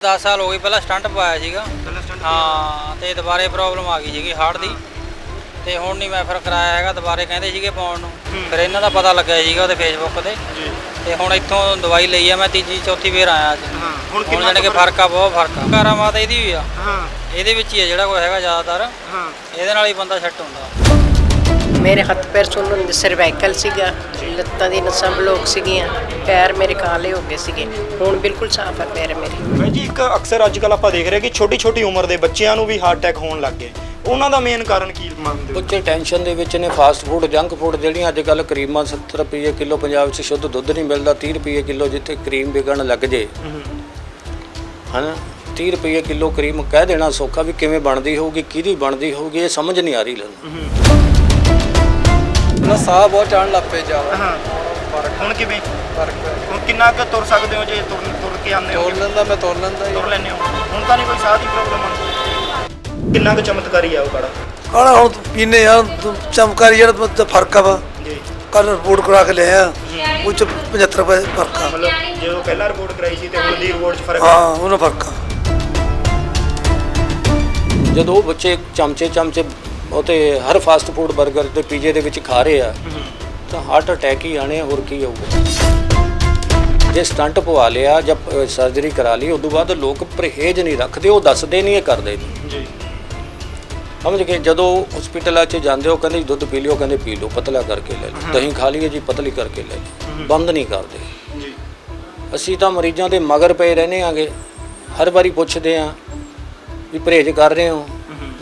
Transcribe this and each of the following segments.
10 ਸਾਲ ਹੋ ਗਏ ਪਹਿਲਾਂ ਸਟੰਟ ਪਾਇਆ ਸੀਗਾ। ਪਹਿਲਾਂ ਸਟੰਟ ਹਾਂ ਤੇ ਦੁਬਾਰੇ ਪ੍ਰੋਬਲਮ ਆ ਗਈ ਸੀਗੀ ਹਾਰਟ ਦੀ। ਤੇ ਹੁਣ ਨਹੀਂ ਮੈਂ ਫਿਰ ਕਰਾਇਆ ਹੈਗਾ ਦੁਬਾਰੇ ਕਹਿੰਦੇ ਸੀਗੇ ਪਾਉਣ ਨੂੰ। ਫਿਰ ਇਹਨਾਂ ਦਾ ਪਤਾ ਲੱਗਿਆ ਸੀਗਾ ਉਹਦੇ ਫੇਸਬੁੱਕ ਤੇ। ਜੀ। ਤੇ ਹੁਣ ਇੱਥੋਂ ਦਵਾਈ ਲਈ ਆ ਮੈਂ ਤੀਜੀ ਚੌਥੀ ਵਾਰ ਆਇਆ ਅੱਜ। ਹਾਂ ਹੁਣ ਕਿੰਨਾ ਜਾਣੀ ਕਿ ਕੁ ਫ਼ਰਕ? ਆ ਬਹੁਤ ਫ਼ਰਕ ਆ। ਕਾਰਾ ਮਾਤਾ ਇਹਦੀ ਵੀ ਆ। ਹਾਂ। ਇਹਦੇ ਵਿੱਚ ਹੀ ਆ ਜਿਹੜਾ ਕੋਈ ਹੈਗਾ ਜ਼ਿਆਦਾਤਰ। ਹਾਂ। ਇਹਦੇ ਨਾਲ ਹੀ ਬੰਦਾ ਸੈੱਟ ਹੁੰਦਾ। ਮੇਰੇ ਹੱਥ ਪੈਰ ਸੁਣਨ ਦੇ ਸਰਵਾਈਕਲ ਸੀਗਾ ਲੱਤਾਂ ਦੀ ਨਸਾਂ ਬਲੋਕ ਸੀਗੀਆਂ ਪੈਰ ਮੇਰੇ ਕਾਲੇ ਹੋ ਗਏ ਸੀਗੇ। ਹੁਣ ਬਿਲਕੁਲ ਸਾਫ਼ ਆ ਪੈਰ ਮੇਰੇ। ਮੈਂ ਜੀ ਇੱਕ ਅਕਸਰ ਅੱਜ ਕੱਲ ਆਪਾਂ ਦੇਖ ਰਹੇ ਕਿ ਛੋਟੀ ਛੋਟੀ ਉਮਰ ਦੇ ਬੱਚਿਆਂ ਨੂੰ ਵੀ ਹਾਰਟ ਅਟੈਕ ਹੋਣ ਲੱਗ ਗਏ ਉਹਨਾਂ ਦਾ ਮੇਨ ਕਾਰਨ ਕੀ ਮੰਨਦੇ ਹੋ? ਉੱਚੇ ਟੈਨਸ਼ਨ ਦੇ ਵਿੱਚ ਨੇ ਫਾਸਟ ਫੂਡ ਜੰਕ ਫੂਡ ਜਿਹੜੀਆਂ ਅੱਜ ਕੱਲ ਕਰੀਮਾਂ 70 ਰੁਪਏ ਕਿਲੋ ਪੰਜਾਬ 'ਚ ਸ਼ੁੱਧ ਦੁੱਧ ਨਹੀਂ ਮਿਲਦਾ 30 ਰੁਪਏ ਕਿਲੋ ਜਿੱਥੇ ਕਰੀਮ ਵਿਕਣ ਲੱਗ ਜੇ। ਹਨਾ? 30 ਰੁਪਏ ਕਿਲੋ ਕਰੀਮ ਕਹਿ ਦੇਣਾ ਸੌਖਾ ਵੀ ਕਿਵੇਂ ਬਣਦੀ ਹੋਊਗੀ ਕਿਹਦੀ ਬਣਦੀ ਹੋਊਗੀ ਇਹ ਸਮਝ ਨਹੀਂ ਆ ਰਹੀ ਲੰਨ ਨਾ ਸਾਹ ਬਹੁਤ ਚੜਨ ਲੱਗ ਪਏ ਜ਼ਿਆਦਾ। ਹਾਂ। ਹੁਣ ਕਿਵੇਂ? ਫ਼ਰਕ। ਹੁਣ ਕਿੰਨਾ ਕੁ ਤੁਰ ਸਕਦੇ ਹੋ ਜੇ ਤੁਰ ਤੁਰ ਕੇ ਆਉਂਦੇ ਹੋ? ਤੋੜ ਲੈਂਦਾ ਮੈਂ ਤੋੜ ਲੈਂਦਾ ਜੀ। ਤੁਰ ਲੈਂਦੇ ਹੋ। ਹੁਣ ਤਾਂ ਨਹੀਂ ਕੋਈ ਸਾਹ ਦੀ ਪ੍ਰੋਬਲਮ ਆਉਂਦੀ। ਕਿੰਨਾ ਕੁ ਚਮਤਕਾਰੀ ਆ ਉਹ ਕਾੜਾ? ਕਾਲਾ ਹੁਣ ਪੀਨੇ ਆ ਚਮਕਾਰੀ ਜਿਹੜਾ ਤੇ ਫ਼ਰਕ ਆ ਵਾ। ਜੀ। ਕੱਲ ਰਿਪੋਰਟ ਕਰਾ ਕੇ ਲਿਆ ਉਹ ਚ 75 ਰੁਪਏ ਫ਼ਰਕ ਆ। ਮਤਲਬ ਜਦੋਂ ਪਹਿਲਾਂ ਰਿਪੋਰਟ ਕਰਾਈ ਸੀ ਤੇ ਹੁਣ ਦੀ ਰਿਪੋਰਟ 'ਚ ਫ਼ਰਕ ਆ। ਹਾਂ ਉਹਨਾਂ ਫ਼ਰਕ ਆ। ਜਦੋਂ ਉਹ ਬੱਚੇ ਚਮਚੇ ਚਮਚੇ ਉਹ ਤੇ ਹਰ ਫਾਸਟ ਫੂਡ 버ਗਰ ਤੇ ਪੀਜ਼ੇ ਦੇ ਵਿੱਚ ਖਾ ਰਹੇ ਆ। ਤਾਂ ਹਾਰਟ ਅਟੈਕ ਹੀ ਆਣੇ ਆ, ਹੋਰ ਕੀ ਹੋਊਗਾ? ਜੇ ਸਟੰਟ ਪਵਾ ਲਿਆ ਜਾਂ ਸਰਜਰੀ ਕਰਾ ਲਈ ਉਦੋਂ ਬਾਅਦ ਲੋਕ ਪਰਹੇਜ਼ ਨਹੀਂ ਰੱਖਦੇ ਉਹ ਦੱਸਦੇ ਨਹੀਂ ਇਹ ਕਰਦੇ ਨਹੀਂ। ਜੀ। ਸਮਝ ਕੇ ਜਦੋਂ ਹਸਪੀਟਲਾਂ 'ਚ ਜਾਂਦੇ ਹੋ ਕਹਿੰਦੇ ਜੀ ਦੁੱਧ ਪੀ ਲਿਓ ਕਹਿੰਦੇ ਪੀ ਲਓ ਪਤਲਾ ਕਰਕੇ ਲੈ ਲਓ। ਦਹੀਂ ਖਾ ਲਈਏ ਜੀ ਪਤਲੀ ਕਰਕੇ ਲੈ ਲਓ ਬੰਦ ਨਹੀਂ ਕਰਦੇ। ਜੀ। ਅਸੀਂ ਤਾਂ ਮਰੀਜ਼ਾਂ ਦੇ ਮਗਰ ਪਏ ਰਹਿੰਦੇ ਆਂਗੇ। ਹਰ ਵਾਰੀ ਪੁੱਛਦੇ ਆਂ ਵੀ ਪਰਹੇਜ਼ ਕਰ ਰਹੇ ਹੋ।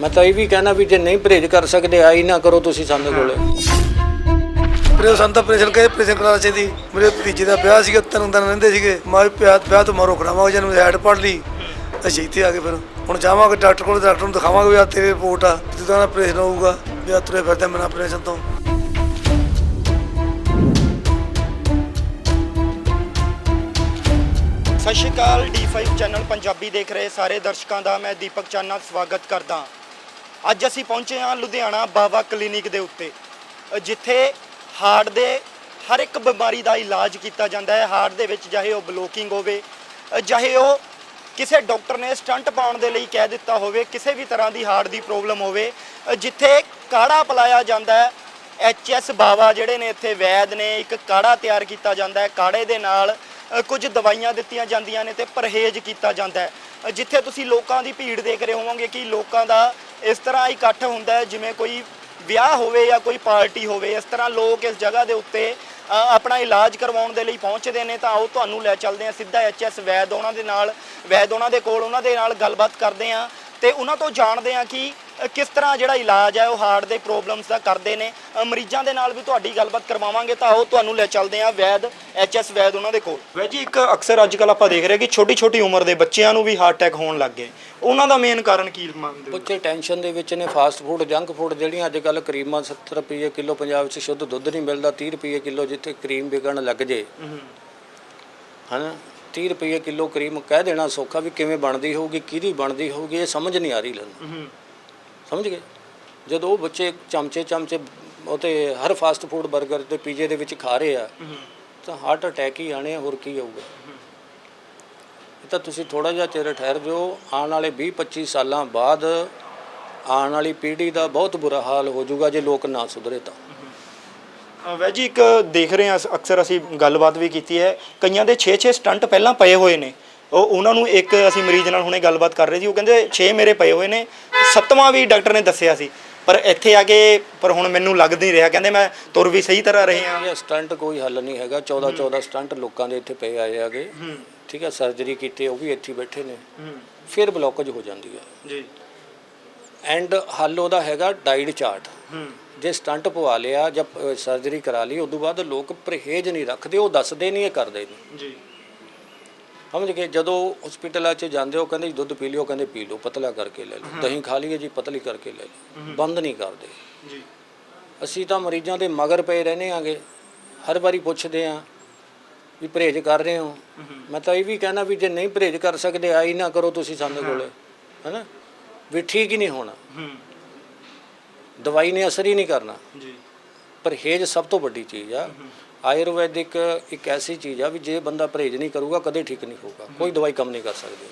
ਮੈਂ ਤਾਂ ਇਹ ਵੀ ਕਹਿਣਾ ਵੀ ਜੇ ਨਹੀਂ ਪਰਹੇਜ਼ ਕਰ ਸਕਦੇ ਆਈ ਨਾ ਕਰੋ ਤੁਸੀਂ ਸਾਡੇ ਕੋਲੇ। ਮੇਰੇ ਸੰਤ ਆਪਰੇਸ਼ਨ ਕਹੇ ਆਪਰੇਸ਼ਨ ਕਰਾਉਣਾ ਚਾਹੀਦੀ ਮੇਰੇ ਭਤੀਜੇ ਦਾ ਵਿਆਹ ਸੀਗਾ ਤਿੰਨ ਦਿਨ ਰਹਿੰਦੇ ਸੀਗੇ। ਮੈਂ ਵੀ ਵਿਆਹ ਵਿਆਹ ਤੋਂ ਮਾਰੋ ਕਰਾਵਾਂਗਾ ਜਨ ਐਡ ਪੜ ਲਈ। ਅਸੀਂ ਇੱਥੇ ਆ ਗਏ ਫਿਰ ਹੁਣ ਜਾਵਾਂਗੇ ਡਾਕਟਰ ਕੋਲ ਡਾਕਟਰ ਨੂੰ ਦਿਖਾਵਾਂਗੇ ਵੀ ਆ ਤੇਰੀ ਰਿਪੋਰਟ ਆ ਜਦੋਂ ਦਾ ਆਪਰੇਸ਼ਨ ਹੋਊਗਾ ਵੀ ਆ ਤੁਰੇ ਫਿਰਦੇ ਮੈਂ ਆਪਰੇਸ਼ਨ ਤੋਂ। ਸਤਿ ਸ਼੍ਰੀ ਅਕਾਲ D5 ਚੈਨਲ ਪੰਜਾਬੀ ਦੇਖ ਰਹੇ ਸਾਰੇ ਦਰਸ਼ਕਾਂ ਦਾ ਮੈਂ ਦੀਪਕ ਚਾਨਾ ਸਵਾਗਤ ਕਰਦਾ ਅੱਜ ਅਸੀਂ ਪਹੁੰਚੇ ਹਾਂ ਲੁਧਿਆਣਾ ਬਾਵਾ ਕਲੀਨਿਕ ਦੇ ਉੱਤੇ ਜਿੱਥੇ ਹਾਰਟ ਦੇ ਹਰ ਇੱਕ ਬਿਮਾਰੀ ਦਾ ਇਲਾਜ ਕੀਤਾ ਜਾਂਦਾ ਹੈ। ਹਾਰਟ ਦੇ ਵਿੱਚ ਚਾਹੇ ਉਹ ਬਲੋਕਿੰਗ ਹੋਵੇ ਚਾਹੇ ਉਹ ਕਿਸੇ ਡਾਕਟਰ ਨੇ ਸਟੰਟ ਪਾਉਣ ਦੇ ਲਈ ਕਹਿ ਦਿੱਤਾ ਹੋਵੇ, ਕਿਸੇ ਵੀ ਤਰ੍ਹਾਂ ਦੀ ਹਾਰਟ ਦੀ ਪ੍ਰੋਬਲਮ ਹੋਵੇ ਜਿੱਥੇ ਕਾੜਾ ਪਿਲਾਇਆ ਜਾਂਦਾ ਹੈ, ਐਚ ਬਾਵਾ ਜਿਹੜੇ ਨੇ ਇੱਥੇ ਵੈਦ ਨੇ, ਇੱਕ ਕਾੜਾ ਤਿਆਰ ਕੀਤਾ ਜਾਂਦਾ ਹੈ। ਕਾੜੇ ਦੇ ਨਾਲ ਕੁਝ ਦਵਾਈਆਂ ਦਿੱਤੀਆਂ ਜਾਂਦੀਆਂ ਨੇ ਤੇ ਪਰਹੇਜ਼ ਕੀਤਾ ਜਾਂਦਾ ਹੈ। ਜਿੱਥੇ ਤੁਸੀਂ ਲੋਕਾਂ ਦੀ ਭੀੜ ਦੇਖ ਰਹੇ ਹੋਵੋਗੇ ਕਿ ਲੋਕਾਂ ਦਾ ਇਸ ਤਰ੍ਹਾਂ ਇਕੱਠ ਹੁੰਦਾ ਹੈ, ਜਿਵੇਂ ਕੋਈ ਵਿਆਹ ਹੋਵੇ ਜਾਂ ਕੋਈ ਪਾਰਟੀ ਹੋਵੇ, ਇਸ ਤਰ੍ਹਾਂ ਲੋਕ ਇਸ ਜਗ੍ਹਾ ਦੇ ਉੱਤੇ ਆਪਣਾ ਇਲਾਜ ਕਰਵਾਉਣ ਦੇ ਲਈ ਪਹੁੰਚਦੇ ਨੇ ਤਾਂ ਆਓ ਤੁਹਾਨੂੰ ਲੈ ਚੱਲਦੇ ਹਾਂ ਸਿੱਧਾ ਐਚਐਸ ਵੈਦ ਉਹਨਾਂ ਦੇ ਨਾਲ, ਵੈਦ ਉਹਨਾਂ ਦੇ ਕੋਲ, ਉਹਨਾਂ ਦੇ ਨਾਲ ਗੱਲਬਾਤ ਕਰਦੇ ਹਾਂ ਤੇ ਉਹਨਾਂ ਤੋਂ ਜਾਣਦੇ ਹਾਂ ਕਿ ਕਿਸ ਤਰ੍ਹਾਂ ਜਿਹੜਾ ਇਲਾਜ ਹੈ ਉਹ ਹਾਰਟ ਦੇ ਪ੍ਰੋਬਲਮਸ ਦਾ ਕਰਦੇ ਨੇ। ਮਰੀਜ਼ਾਂ ਦੇ ਨਾਲ ਵੀ ਤੁਹਾਡੀ ਗੱਲਬਾਤ ਕਰਵਾਵਾਂਗੇ ਤਾਂ ਉਹ ਤੁਹਾਨੂੰ ਲੈ ਚੱਲਦੇ ਆ ਵੈਦ ਐਚਐਸ ਵੈਦ ਉਹਨਾਂ ਦੇ ਕੋਲ। ਵੈਦ ਜੀ ਇੱਕ ਅਕਸਰ ਅੱਜ ਕੱਲ ਆਪਾਂ ਦੇਖ ਰਹੇ ਕਿ ਛੋਟੀ ਛੋਟੀ ਉਮਰ ਦੇ ਬੱਚਿਆਂ ਨੂੰ ਵੀ ਹਾਰਟ ਅਟੈਕ ਹੋਣ ਲੱਗ ਗਏ। ਉਹਨਾਂ ਦਾ ਮੇਨ ਕਾਰਨ ਕੀ ਮੰਨਦੇ ਬੱਚੇ ਟੈਨਸ਼ਨ ਦੇ ਵਿੱਚ ਨੇ ਫਾਸਟ ਫੂਡ ਜੰਕ ਫੂਡ ਜਿਹੜੀਆਂ ਅੱਜ ਕੱਲ ਕਰੀਮਾਂ 70 ਰੁਪਏ ਕਿਲੋ ਪੰਜਾਬ ਵਿੱਚ ਸ਼ੁੱਧ ਦੁੱਧ ਨਹੀਂ ਮਿਲਦਾ 30 ਰੁਪਏ ਕਿਲੋ ਜਿੱਥੇ ਕਰੀਮ ਵਿਕਣ ਲੱਗ ਜੇ। ਹਨਾ? 30 ਰੁਪਏ ਕਿਲੋ ਕਰੀਮ ਕਹਿ ਦੇਣਾ ਸੌਖਾ ਵੀ ਕਿਵੇਂ ਬਣਦੀ ਹੋਊਗੀ ਕਿਹਦੀ ਬਣਦੀ ਹੋਊਗੀ ਇਹ ਸਮਝ ਨਹੀਂ ਆ ਰਹੀ ਲੰਨ ਸਮਝ ਗਏ? ਜਦੋਂ ਉਹ ਬੱਚੇ ਚਮਚੇ ਚਮਚੇ ਉਹ ਹਰ ਫਾਸਟ ਫੂਡ 버ਗਰ ਤੇ ਪੀਜ਼ੇ ਦੇ ਵਿੱਚ ਖਾ ਰਹੇ ਆ ਤਾਂ ਹਾਰਟ ਅਟੈਕ ਹੀ ਆਣੇ ਆ ਹੋਰ ਕੀ ਹੋਊਗਾ? ਇਹ ਤਾਂ ਤੁਸੀਂ ਥੋੜਾ ਜਿਹਾ ਚਿਰ ਠਹਿਰ ਜਾਓ ਆਉਣ ਵਾਲੇ 20 25 ਸਾਲਾਂ ਬਾਅਦ ਆਉਣ ਵਾਲੀ ਪੀੜ੍ਹੀ ਦਾ ਬਹੁਤ ਬੁਰਾ ਹਾਲ ਹੋ ਜਾਊਗਾ ਜੇ ਲੋਕ ਨਾ ਸੁਧਰੇ ਤਾਂ। ਅ, ਜੀ ਇੱਕ ਦੇਖ ਰਹੇ ਹਾਂ ਅਕਸਰ ਅਸੀਂ ਗੱਲਬਾਤ ਵੀ ਕੀਤੀ ਹੈ ਕਈਆਂ ਦੇ 6-6 ਸਟੰਟ ਪਹਿਲਾਂ ਪਏ ਹੋਏ ਨੇ। ਉਹ ਉਹਨਾਂ ਨੂੰ ਇੱਕ ਅਸੀਂ ਮਰੀਜ਼ ਨਾਲ ਹੁਣੇ ਗੱਲਬਾਤ ਕਰ ਰਹੇ ਸੀ ਉਹ ਕਹਿੰਦੇ 6 ਮੇਰੇ ਪਏ ਹੋਏ ਨੇ ਸੱਤਵਾਂ ਵੀ ਡਾਕਟਰ ਨੇ ਦੱਸਿਆ ਸੀ ਪਰ ਇੱਥੇ ਆ ਕੇ ਪਰ ਹੁਣ ਮੈਨੂੰ ਲੱਗ ਨਹੀਂ ਰਿਹਾ ਕਹਿੰਦੇ ਮੈਂ ਤੁਰ ਵੀ ਸਹੀ ਤਰ੍ਹਾਂ ਰਹੇ ਇਹ ਸਟੰਟ ਕੋਈ ਹੱਲ ਨਹੀਂ ਹੈਗਾ 14 14 ਸਟੰਟ ਲੋਕਾਂ ਦੇ ਇੱਥੇ ਪਏ ਆਏ ਆਗੇ ਠੀਕ ਹੈ ਸਰਜਰੀ ਕੀਤੀ ਉਹ ਵੀ ਇੱਥੇ ਬੈਠੇ ਨੇ ਫਿਰ ਬਲੌਕੇਜ ਹੋ ਜਾਂਦੀ ਹੈ। ਜੀ। ਐਂਡ ਹੱਲ ਉਹਦਾ ਹੈਗਾ ਡਾਈਟ ਚਾਰਟ। ਜੇ ਸਟੰਟ ਪਵਾ ਲਿਆ ਜਾਂ ਸਰਜਰੀ ਕਰਾ ਲਈ ਉਦੋਂ ਬਾਅਦ ਲੋਕ ਪਰਹੇਜ਼ ਨਹੀਂ ਰੱਖਦੇ ਉਹ ਦੱਸਦੇ ਨਹੀਂ ਇਹ ਕਰਦੇ ਨਹੀਂ। ਜੀ। ਸਮਝ ਕੇ ਜਦੋਂ ਹਸਪੀਟਲਾਂ 'ਚ ਜਾਂਦੇ ਹੋ ਕਹਿੰਦੇ ਜੀ ਦੁੱਧ ਪੀ ਲਿਓ ਕਹਿੰਦੇ ਪੀ ਲਓ ਪਤਲਾ ਕਰਕੇ ਲੈ ਲਓ। ਦਹੀਂ ਖਾ ਲਈਏ ਜੀ ਪਤਲੀ ਕਰਕੇ ਲੈ ਲਓ। ਬੰਦ ਨਹੀਂ ਕਰਦੇ। ਜੀ। ਅਸੀਂ ਤਾਂ ਮਰੀਜ਼ਾਂ ਦੇ ਮਗਰ ਪਏ ਰਹਿੰਦੇ ਆਂਗੇ ਹਰ ਵਾਰੀ ਪੁੱਛਦੇ ਆਂ ਵੀ ਪਰਹੇਜ਼ ਕਰ ਰਹੇ ਹੋ। ਮੈਂ ਤਾਂ ਇਹ ਵੀ ਕਹਿਣਾ ਵੀ ਜੇ ਨਹੀਂ ਪਰਹੇਜ਼ ਕਰ ਸਕਦੇ ਆਈ ਨਾ ਕਰੋ ਤੁਸੀਂ ਸਾਡੇ ਕੋਲੇ ਹੈਨਾ? ਵੀ ਠੀਕ ਹੀ ਨਹੀਂ ਹੋਣਾ। ਦਵਾਈ ਨੇ ਅਸਰ ਹੀ ਨਹੀਂ ਕਰਨਾ। ਜੀ। ਪਰਹੇਜ਼ ਸਭ ਤੋਂ ਵੱਡੀ ਚੀਜ਼ ਆ। ਆਯੁਰਵੈਦਿਕ ਇੱਕ ਐਸੀ ਚੀਜ਼ ਆ ਵੀ ਜੇ ਬੰਦਾ ਪਰਹੇਜ਼ ਨਹੀਂ ਕਰੂਗਾ ਕਦੇ ਠੀਕ ਨਹੀਂ ਹੋਊਗਾ। ਕੋਈ ਦਵਾਈ ਕੰਮ ਨਹੀਂ ਕਰ ਸਕਦੀ।